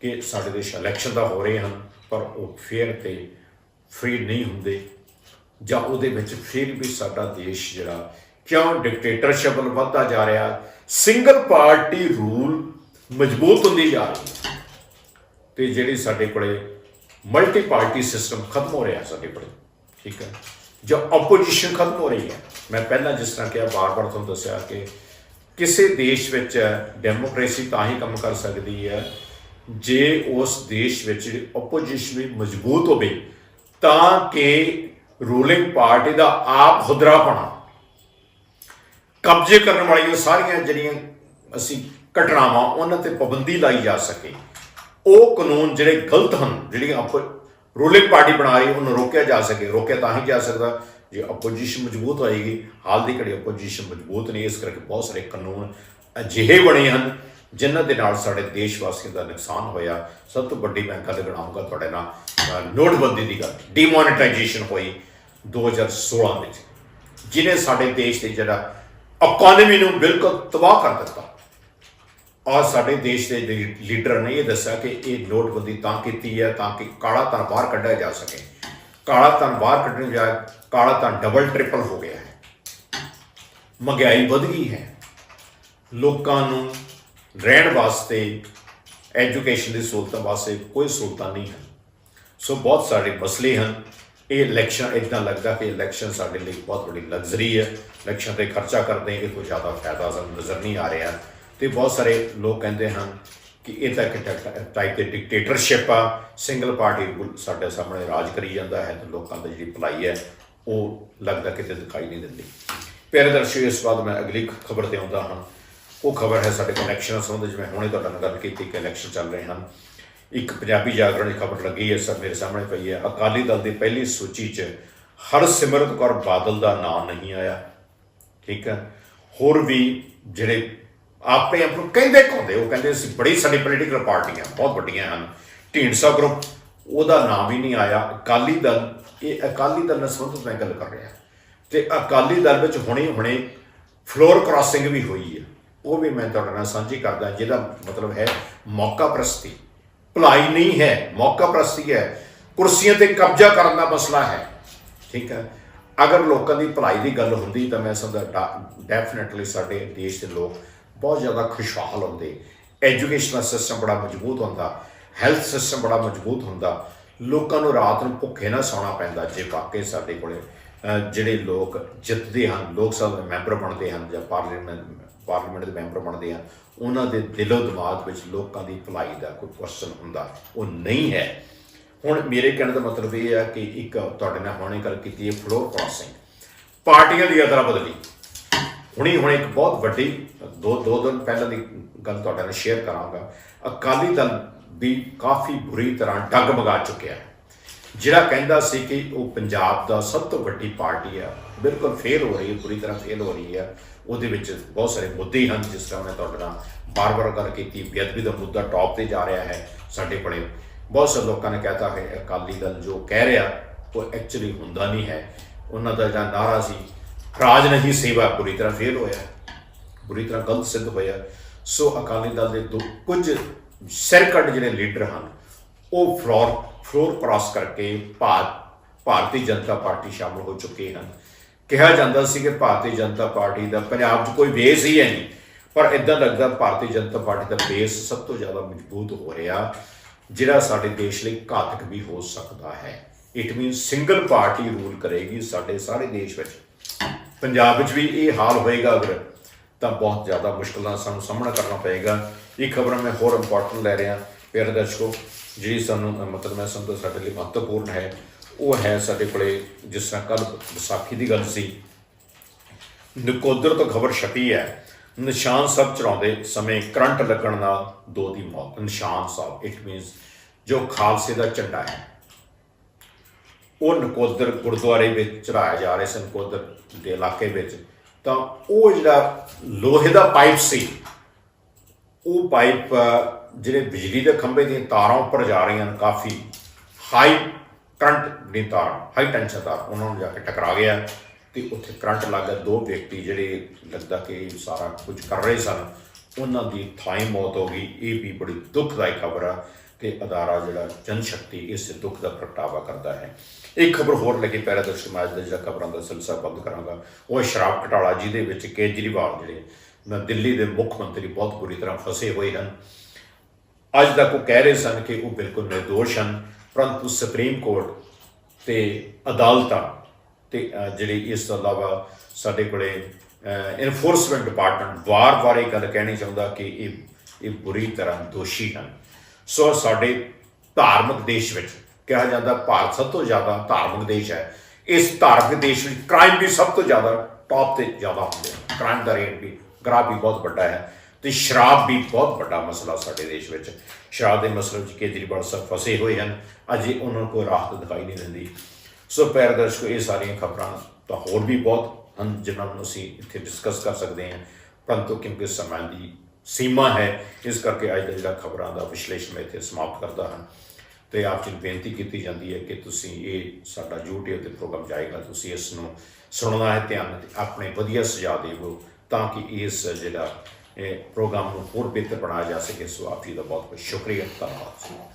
A: ਕਿ ਸਾਡੇ ਦੇਸ਼ ਇਲੈਕਸ਼ਨ ਦਾ ਹੋ ਰਹੇ ਹਨ, ਪਰ ਉਹ ਫੇਅਰ ਤੇ ਫ੍ਰੀ ਨਹੀਂ ਹੁੰਦੇ। ਜਾਂ ਉਹਦੇ ਵਿੱਚ ਫਿਰ ਵੀ ਸਾਡਾ ਦੇਸ਼ ਜਿਹੜਾ ਕਿਉਂ ਡਿਕਟੇਟਰਸ਼ਿਪ ਵੱਲ ਵੱਧਦਾ ਜਾ ਰਿਹਾ? ਸਿੰਗਲ ਪਾਰਟੀ ਰੂਲ ਮਜ਼ਬੂਤ ਹੁੰਦੀ ਜਾ ਰਹੀ ਹੈ। ਤੇ ਜਿਹੜੀ ਸਾਡੇ ਕੋਲੇ ਮਲਟੀ ਪਾਰਟੀ ਸਿਸਟਮ ਖਤਮ ਹੋ ਰਿਹਾ ਸਾਡੇ ਕੋਲੇ ਠੀਕ ਹੈ? ਜੋ ਆਪੋਜੀਸ਼ਨ ਖਤਮ ਹੋ ਰਹੀ ਹੈ। ਮੈਂ ਪਹਿਲਾਂ ਜਿਸ ਤਰ੍ਹਾਂ ਕਿਹਾ, ਬਾਰ-ਬਾਰ ਤੁਹਾਨੂੰ ਦੱਸਿਆ ਕਿ ਕਿਸੇ ਦੇਸ਼ ਵਿੱਚ ਡੈਮੋਕ੍ਰੇਸੀ ਤਾਂ ਹੀ ਕੰਮ ਕਰ ਸਕਦੀ ਹੈ, ਜੇ ਉਸ ਦੇਸ਼ ਵਿੱਚ ਆਪੋਜੀਸ਼ਨ ਵੀ ਮਜ਼ਬੂਤ ਹੋਵੇ, ਤਾਂ ਕਿ ਰੂਲਿੰਗ ਪਾਰਟੀ ਦਾ ਆਪ ਹੁਦਰਾਪਣਾ ਕਬਜ਼ੇ ਕਰਨ ਵਾਲੀਆਂ ਸਾਰੀਆਂ ਜਿਹੜੀਆਂ ਅਸੀਂ ਘਟਨਾਵਾਂ, ਉਹਨਾਂ ਤੇ ਪਾਬੰਦੀ ਲਾਈ ਜਾ ਸਕੇ। ਉਹ ਕਾਨੂੰਨ ਜਿਹੜੇ ਗਲਤ ਹਨ, ਜਿਹੜੀਆਂ ਆਪੋ ਰੂਲਿੰਗ ਪਾਰਟੀ ਬਣਾ ਰਹੀ ਉਹਨੂੰ ਰੋਕਿਆ ਜਾ ਸਕੇ। ਰੋਕਿਆ ਤਾਂ ਹੀ ਜਾ ਸਕਦਾ। ਜੇ ਆਪੋਜੀਸ਼ਨ ਮਜ਼ਬੂਤ ਹੋਏਗੀ, ਹਾਲ ਦੀ ਘੜੀ ਆਪੋਜੀਸ਼ਨ ਮਜ਼ਬੂਤ ਨਹੀਂ, ਇਸ ਕਰਕੇ ਬਹੁਤ ਸਾਰੇ ਕਾਨੂੰਨ ਅਜਿਹੇ ਬਣੇ ਹਨ, ਜਿਨ੍ਹਾਂ ਦੇ ਨਾਲ ਸਾਡੇ ਦੇਸ਼ ਵਾਸੀਆਂ ਦਾ ਨੁਕਸਾਨ ਹੋਇਆ। ਸਭ ਤੋਂ ਵੱਡੀ ਬੈਂਕਾਂ ਦੇ ਗਣਾਉਂਗਾ ਤੁਹਾਡੇ ਨਾਲ ਨੋਟਬੰਦੀ ਦੀ ਗੱਲ। ਡੀਮੋਨੇਟਾਈਜੇਸ਼ਨ ਹੋਈ 2016 ਵਿੱਚ, ਜਿਹਨੇ ਸਾਡੇ ਦੇਸ਼ ਦੇ ਜਿਹੜਾ ਇਕਨੋਮੀ ਨੂੰ ਬਿਲਕੁਲ ਤਬਾਹ ਕਰ ਦਿੱਤਾ। ਔਰ ਸਾਡੇ ਦੇਸ਼ ਦੇ ਲੀਡਰ ਨੇ ਇਹ ਦੱਸਿਆ ਕਿ ਇਹ ਨੋਟਬੰਦੀ ਤਾਂ ਕੀਤੀ ਹੈ ਤਾਂ ਕਿ ਕਾਲਾ ਧਨ ਬਾਹਰ ਕੱਢਿਆ ਜਾ ਸਕੇ। ਕਾਲਾ ਧਨ ਬਾਹਰ ਕੱਢਣ ਜਾ ਕਾਲਾ ਧਨ ਡਬਲ ਟ੍ਰਿਪਲ ਹੋ ਗਿਆ ਹੈ। ਮਹਿੰਗਾਈ ਵਧ ਗਈ ਹੈ। ਲੋਕਾਂ ਨੂੰ ਰਹਿਣ ਵਾਸਤੇ ਐਜੂਕੇਸ਼ਨ ਦੀ ਸਹੂਲਤਾਂ ਵਾਸਤੇ ਕੋਈ ਸਹੂਲਤਾਂ ਨਹੀਂ ਹਨ। ਸੋ ਬਹੁਤ ਸਾਰੇ ਮਸਲੇ ਹਨ। ਇਹ ਇਲੈਕਸ਼ਨ ਇਦਾਂ ਲੱਗਦਾ ਕਿ ਇਲੈਕਸ਼ਨ ਸਾਡੇ ਲਈ ਬਹੁਤ ਵੱਡੀ ਲਗਜ਼ਰੀ ਹੈ। ਇਲੈਕਸ਼ਨ ਤੇ ਖਰਚਾ ਕਰਦੇ ਇਹ ਤੋਂ ਜ਼ਿਆਦਾ ਫਾਇਦਾ ਸਾਨੂੰ ਨਜ਼ਰ ਨਹੀਂ ਆ ਰਿਹਾ। ਤੇ ਬਹੁਤ ਸਾਰੇ ਲੋਕ ਕਹਿੰਦੇ ਹਨ ਕਿ ਇਹ ਤਾਂ ਇੱਕ ਟਾਈਪ ਦੇ ਡਿਕਟੇਟਰਸ਼ਿਪ ਆ। ਸਿੰਗਲ ਪਾਰਟੀ ਰੂਲ ਸਾਡੇ ਸਾਹਮਣੇ ਰਾਜ ਕਰੀ ਜਾਂਦਾ ਹੈ ਤੇ ਲੋਕਾਂ ਦੀ ਜਿਹੜੀ ਭਲਾਈ ਹੈ, ਉਹ ਲੱਗਦਾ ਕਿਤੇ ਦਿਖਾਈ ਨਹੀਂ ਦਿੰਦੀ। ਪਿਆਰੇ ਦਰਸ਼ਕੋ, ਇਸ ਤੋਂ ਬਾਅਦ ਮੈਂ ਅਗਲੀ ਖਬਰ ਤੇ ਆਉਂਦਾ ਹਾਂ। ਉਹ ਖਬਰ ਹੈ ਸਾਡੇ ਕਨੈਕਸ਼ਨ ਸੰਬੰਧ ਜਿਵੇਂ ਹੁਣੇ ਤੁਹਾਡੇ ਨਾਲ ਗੱਲ ਕੀਤੀ ਕਿ ਇਲੈਕਸ਼ਨ ਚੱਲ ਰਹੇ ਹਨ। ਇੱਕ ਪੰਜਾਬੀ ਜਾਗਰਣ ਦੀ ਖਬਰ ਲੱਗੀ ਹੈ, ਸਰ, ਮੇਰੇ ਸਾਹਮਣੇ ਪਈ ਹੈ। ਅਕਾਲੀ ਦਲ ਦੀ ਪਹਿਲੀ ਸੂਚੀ 'ਚ ਹਰਸਿਮਰਤ ਕੌਰ ਬਾਦਲ ਦਾ ਨਾਮ ਨਹੀਂ ਆਇਆ। ਠੀਕ ਹੈ? ਹੋਰ ਵੀ ਜਿਹੜੇ ਆਪੇ ਆਪ ਨੂੰ ਕਹਿੰਦੇ ਕਹਿੰਦੇ ਉਹ ਕਹਿੰਦੇ ਅਸੀਂ ਬੜੀ ਸਾਡੀ ਪੋਲੀਟੀਕਲ ਪਾਰਟੀਆਂ ਬਹੁਤ ਵੱਡੀਆਂ ਹਨ। ਢੀਂਡਸਾ ਗਰੁੱਪ ਉਹਦਾ ਨਾਮ ਹੀ ਨਹੀਂ ਆਇਆ। ਅਕਾਲੀ ਦਲ, ਇਹ ਅਕਾਲੀ ਦਲ ਨਾਲ ਸੰਬੰਧਿਤ ਮੈਂ ਗੱਲ ਕਰ ਰਿਹਾ। ਤੇ ਅਕਾਲੀ ਦਲ ਵਿੱਚ ਹੁਣੇ ਹੁਣੇ ਫਲੋਰ ਕ੍ਰਾਸਿੰਗ ਵੀ ਹੋਈ ਹੈ। ਉਹ ਵੀ ਮੈਂ ਤੁਹਾਡੇ ਨਾਲ ਸਾਂਝੀ ਕਰਦਾ, ਜਿਹਦਾ ਮਤਲਬ ਹੈ ਮੌਕਾ ਪ੍ਰਸਤੀ। ਭਲਾਈ ਨਹੀਂ ਹੈ, ਮੌਕਾ ਪ੍ਰਸਤੀ ਹੈ। ਕੁਰਸੀਆਂ ਤੇ ਕਬਜ਼ਾ ਕਰਨ ਦਾ ਮਸਲਾ ਹੈ। ਠੀਕ ਹੈ? ਅਗਰ ਲੋਕਾਂ ਦੀ ਭਲਾਈ ਦੀ ਗੱਲ ਹੁੰਦੀ ਤਾਂ ਮੈਂ ਸਮਝਦਾ ਡੈਫੀਨਿਟਲੀ ਸਾਡੇ ਦੇਸ਼ ਦੇ ਲੋਕ ਬਹੁਤ ਜ਼ਿਆਦਾ ਖੁਸ਼ਹਾਲ ਹੁੰਦੇ। ਐਜੂਕੇਸ਼ਨਲ ਸਿਸਟਮ ਬੜਾ ਮਜ਼ਬੂਤ ਹੁੰਦਾ। ਹੈਲਥ ਸਿਸਟਮ ਬੜਾ ਮਜ਼ਬੂਤ ਹੁੰਦਾ। ਲੋਕਾਂ ਨੂੰ ਰਾਤ ਨੂੰ ਭੁੱਖੇ ਨਾ ਸੌਣਾ ਪੈਂਦਾ, ਜੇ ਵਾਕਈ ਸਾਡੇ ਕੋਲੇ ਜਿਹੜੇ ਲੋਕ ਜਿੱਤਦੇ ਹਨ, ਲੋਕ ਸਭਾ ਦੇ ਮੈਂਬਰ ਬਣਦੇ ਹਨ ਜਾਂ ਪਾਰਲੀਮੈਂਟ ਪਾਰਲੀਮੈਂਟ ਦੇ ਮੈਂਬਰ ਬਣਦੇ ਹਨ, ਉਹਨਾਂ ਦੇ ਦਿਲੋਂ ਦਿਮਾਗ ਵਿੱਚ ਲੋਕਾਂ ਦੀ ਭਲਾਈ ਦਾ ਕੋਈ ਕੁਐਸਚਨ ਹੁੰਦਾ, ਉਹ ਨਹੀਂ ਹੈ। ਹੁਣ ਮੇਰੇ ਕਹਿਣ ਦਾ ਮਤਲਬ ਇਹ ਹੈ ਕਿ ਇੱਕ, ਤੁਹਾਡੇ ਨਾਲ ਹੁਣੇ ਗੱਲ ਕੀਤੀ ਹੈ ਫਲੋਰ ਕ੍ਰਾਸਿੰਗ। ਪਾਰਟੀਆਂ ਦੀ ਅਦਲਾ ਬਦਲੀ। ਹੁਣੀ ਹੁਣ ਇੱਕ ਬਹੁਤ ਵੱਡੀ, ਦੋ ਦੋ ਦਿਨ ਪਹਿਲਾਂ ਦੀ ਗੱਲ ਤੁਹਾਡੇ ਨਾਲ ਸ਼ੇਅਰ ਕਰਾਂਗਾ। ਅਕਾਲੀ ਦਲ ਵੀ ਕਾਫੀ ਬੁਰੀ ਤਰ੍ਹਾਂ ਡਗਮਗਾ ਚੁੱਕਿਆ ਹੈ। ਜਿਹੜਾ ਕਹਿੰਦਾ ਸੀ ਕਿ ਉਹ ਪੰਜਾਬ ਦਾ ਸਭ ਤੋਂ ਵੱਡੀ ਪਾਰਟੀ ਆ, ਬਿਲਕੁਲ ਫੇਲ ਹੋ ਰਹੀ ਹੈ ਪੂਰੀ ਤਰ੍ਹਾਂ ਫੇਲ ਹੋ ਰਹੀ ਹੈ। ਉਹਦੇ ਵਿੱਚ ਬਹੁਤ ਸਾਰੇ ਮੁੱਦੇ ਹਨ, ਜਿਸ ਤਰ੍ਹਾਂ ਮੈਂ ਤੁਹਾਡੇ ਨਾਲ ਬਾਰ-ਬਾਰ ਗੱਲ ਕੀਤੀ, ਬੇਅਦਬੀ ਦਾ ਮੁੱਦਾ ਟੌਪ ਤੇ ਜਾ ਰਿਹਾ ਹੈ ਸਾਡੇ ਕੋਲੇ। ਬਹੁਤ ਸਾਰੇ ਲੋਕਾਂ ਨੇ ਕਹਿਤਾ ਕਿ ਅਕਾਲੀ ਦਲ ਜੋ ਕਹਿ ਰਿਹਾ, ਉਹ ਐਕਚੁਅਲੀ ਹੁੰਦਾ ਨਹੀਂ ਹੈ। ਉਹਨਾਂ ਦਾ ਜਿਹੜਾ ਨਾਰਾ ਸੀ ਰਾਜ ਨਹੀਂ ਸੇਵਾ ਪੂਰੀ ਤਰ੍ਹਾਂ ਫੇਲ ਹੋਇਆ ਬੁਰੀ ਤਰ੍ਹਾਂ ਗਲਤ ਸਿੱਧ ਹੋਇਆ ਸੋ ਅਕਾਲੀ ਦਲ ਦੇ ਦੋ ਕੁਝ ਸਿਰਕੱਢ ਜਿਹੜੇ ਲੀਡਰ ਹਨ, ਉਹ ਫਲੋਰ ਫਲੋਰ ਕ੍ਰਾਸ ਕਰਕੇ ਭਾਰਤ ਭਾਰਤੀ ਜਨਤਾ ਪਾਰਟੀ ਸ਼ਾਮਲ ਹੋ ਚੁੱਕੇ ਹਨ। ਕਿਹਾ ਜਾਂਦਾ ਸੀ ਕਿ ਭਾਰਤੀ ਜਨਤਾ ਪਾਰਟੀ ਦਾ ਪੰਜਾਬ 'ਚ ਕੋਈ ਬੇਸ ਹੀ ਹੈ ਨਹੀਂ, ਪਰ ਇਦਾਂ ਲੱਗਦਾ ਭਾਰਤੀ ਜਨਤਾ ਪਾਰਟੀ ਦਾ ਬੇਸ ਸਭ ਤੋਂ ਜ਼ਿਆਦਾ ਮਜ਼ਬੂਤ ਹੋ ਰਿਹਾ, ਜਿਹੜਾ ਸਾਡੇ ਦੇਸ਼ ਲਈ ਘਾਤਕ ਵੀ ਹੋ ਸਕਦਾ ਹੈ। It mean single party rule ਕਰੇਗੀ ਸਾਡੇ ਸਾਰੇ ਦੇਸ਼ ਵਿੱਚ। ਪੰਜਾਬ ਵਿੱਚ ਵੀ ਇਹ ਹਾਲ ਹੋਏਗਾ ਅਗਰ, ਤਾਂ ਬਹੁਤ ਜ਼ਿਆਦਾ ਮੁਸ਼ਕਲਾਂ ਦਾ ਸਾਨੂੰ ਸਾਹਮਣਾ ਕਰਨਾ ਪਏਗਾ। ਇਹ ਖਬਰ ਮੈਂ ਹੋਰ ਇੰਪੋਰਟੈਂਟ ਲੈ ਰਿਹਾ। ਪਿਆਰੇ ਦਰਸ਼ਕੋ ਜਿਹੜੀ ਸਾਨੂੰ ਮਤਲਬ ਮੈਂ ਸਮਝਦਾ ਸਾਡੇ ਲਈ ਮਹੱਤਵਪੂਰਨ ਹੈ। ਉਹ ਹੈ ਸਾਡੇ ਕੋਲੇ ਜਿਸ ਤਰ੍ਹਾਂ ਕੱਲ ਵਿਸਾਖੀ ਦੀ ਗੱਲ ਸੀ। ਨਕੋਦਰ ਤੋਂ ਖਬਰ ਛਪੀ ਹੈ। ਨਿਸ਼ਾਨ ਸਾਹਿਬ ਚੜਾਉਂਦੇ ਸਮੇਂ ਕਰੰਟ ਲੱਗਣ ਨਾਲ ਦੋ ਦੀ ਮੌਤ। ਨਿਸ਼ਾਨ ਸਾਹਿਬ ਇਟ ਮੀਨਸ ਜੋ ਖਾਲਸੇ ਦਾ ਝੰਡਾ ਹੈ। ਉਹ ਨਕੋਦਰ ਗੁਰਦੁਆਰੇ ਵਿੱਚ ਚੜਾਇਆ ਜਾ ਰਿਹਾ ਸੀ, ਨਕੋਦਰ ਦੇ ਇਲਾਕੇ ਵਿੱਚ। ਤਾਂ ਉਹ ਜਿਹੜਾ ਲੋਹੇ ਦਾ ਪਾਈਪ ਸੀ, ਉਹ ਪਾਈਪ ਜਿਹੜੇ ਬਿਜਲੀ ਦੇ ਖੰਭੇ ਦੀਆਂ ਤਾਰਾਂ ਉੱਪਰ ਜਾ ਰਹੀਆਂ ਹਨ ਕਾਫੀ ਹਾਈ ਕਰੰਟ ਦੀ ਤਾਰਾਂ ਹਾਈ ਟੈਂਸ਼ਨ ਤਾਰ, ਉਹਨਾਂ ਨੂੰ ਜਾ ਕੇ ਟਕਰਾ ਗਿਆ ਤੇ ਉੱਥੇ ਕਰੰਟ ਲੱਗ ਗਿਆ। ਦੋ ਵਿਅਕਤੀ ਜਿਹੜੇ ਲੱਗਦਾ ਕਿ ਸਾਰਾ ਕੁਝ ਕਰ ਰਹੇ ਸਨ, ਉਹਨਾਂ ਦੀ ਥਾਈ ਮੌਤ ਹੋ ਗਈ। ਇਹ ਵੀ ਬੜੀ ਦੁਖਦਾਈ ਖਬਰ ਆ ਤੇ ਅਦਾਰਾ ਜਿਹੜਾ ਜਨ ਸ਼ਕਤੀ ਇਸ ਦੁੱਖ ਦਾ ਪ੍ਰਗਟਾਵਾ ਕਰਦਾ ਹੈ। ਇੱਕ ਖਬਰ ਹੋਰ ਲੈ ਕੇ ਪੈਰਾ ਦਰਸ਼ਕ ਸਮਾਜ ਦਾ ਜਿਹੜਾ ਖਬਰਾਂ ਦਾ ਸਿਲਸਿਲਾ ਬੰਦ ਕਰਾਂਗਾ, ਉਹ ਸ਼ਰਾਬ ਘਟਾਲਾ, ਜਿਹਦੇ ਵਿੱਚ ਕੇਜਰੀਵਾਲ ਜਿਹੜੇ ਦਿੱਲੀ ਦੇ ਮੁੱਖ ਮੰਤਰੀ ਬਹੁਤ ਬੁਰੀ ਤਰ੍ਹਾਂ ਫਸੇ ਹੋਏ ਹਨ। ਅੱਜ ਤੱਕ ਉਹ ਕਹਿ ਰਹੇ ਸਨ ਕਿ ਉਹ ਬਿਲਕੁਲ ਨਿਰਦੋਸ਼ ਹਨ, ਪਰੰਤੂ ਸੁਪਰੀਮ ਕੋਰਟ ਤੇ ਅਦਾਲਤਾਂ ਤੇ ਜਿਹੜੀ ਇਸ ਤੋਂ ਇਲਾਵਾ ਸਾਡੇ ਕੋਲੇ ਇਨਫੋਰਸਮੈਂਟ ਡਿਪਾਰਟਮੈਂਟ ਵਾਰ-ਵਾਰ ਇਹ ਗੱਲ ਕਹਿਣੀ ਚਾਹੁੰਦਾ ਕਿ ਇਹ ਇਹ ਬੁਰੀ ਤਰ੍ਹਾਂ ਦੋਸ਼ੀ ਹਨ। ਸੋ ਸਾਡੇ ਧਾਰਮਿਕ ਦੇਸ਼ ਵਿੱਚ ਕਿਹਾ ਜਾਂਦਾ ਭਾਰਤ ਸਭ ਤੋਂ ਜ਼ਿਆਦਾ ਧਾਰਮਿਕ ਦੇਸ਼ ਹੈ। ਇਸ ਧਾਰਮਿਕ ਦੇਸ਼ ਵਿੱਚ ਕ੍ਰਾਈਮ ਵੀ ਸਭ ਤੋਂ ਜ਼ਿਆਦਾ ਟੌਪ ਤੇ ਜ਼ਿਆਦਾ ਹੁੰਦੇ ਹਨ ਕ੍ਰਾਈਮ ਦਾ ਰੇਟ ਵੀ ਗ੍ਰਾਫ ਵੀ ਬਹੁਤ ਵੱਡਾ ਹੈ ਤੇ ਸ਼ਰਾਬ ਵੀ ਬਹੁਤ ਵੱਡਾ ਮਸਲਾ ਸਾਡੇ ਦੇਸ਼ ਵਿੱਚ। ਸ਼ਰਾਬ ਦੇ ਮਸਲੇ ਵਿੱਚ ਕੇਜਰੀਵਾਲ ਸਾਹਿਬ ਫਸੇ ਹੋਏ ਹਨ। ਅਜੇ ਉਹਨਾਂ ਨੂੰ ਕੋਈ ਰਾਹਤ ਦਿਖਾਈ ਨਹੀਂ ਦਿੰਦੀ। ਸੋ ਪਿਆਰੇ ਦਰਸ਼ਕੋ, ਇਹ ਸਾਰੀਆਂ ਖਬਰਾਂ ਤਾਂ ਹੋਰ ਵੀ ਬਹੁਤ ਹਨ ਜਿਨ੍ਹਾਂ ਨੂੰ ਅਸੀਂ ਇੱਥੇ ਡਿਸਕਸ ਕਰ ਸਕਦੇ ਹਾਂ। ਪਰੰਤੂ ਕਿਉਂਕਿ ਸਮਾਂ ਦੀ ਸੀਮਾ ਹੈ, ਇਸ ਕਰਕੇ ਅੱਜ ਦਾ ਜਿਹੜਾ ਖਬਰਾਂ ਦਾ ਵਿਸ਼ਲੇਸ਼ਣ ਮੈਂ ਇੱਥੇ ਸਮਾਪਤ ਕਰਦਾ ਹਾਂ। ਤੇ ਆਪ ਜੀ ਨੂੰ ਬੇਨਤੀ ਕੀਤੀ ਜਾਂਦੀ ਹੈ ਕਿ ਤੁਸੀਂ ਇਹ ਸਾਡਾ YouTube ਤੇ ਪ੍ਰੋਗਰਾਮ ਜਾਏਗਾ, ਤੁਸੀਂ ਇਸ ਨੂੰ ਸੁਣਨਾ ਹੈ, ਧਿਆਨ ਨਾਲ ਆਪਣੇ ਵਧੀਆ ਸੁਝਾਅ ਦੇਵੋ ਤਾਂ ਕਿ ਇਸ ਜਿਹੜਾ ਇਹ ਪ੍ਰੋਗਰਾਮ ਨੂੰ ਹੋਰ ਬਿਹਤਰ ਬਣਾਇਆ ਜਾ ਸਕੇ। ਸੋ ਆਪ ਜੀ ਦਾ ਬਹੁਤ ਬਹੁਤ ਸ਼ੁਕਰੀਆ। ਧੰਨਵਾਦ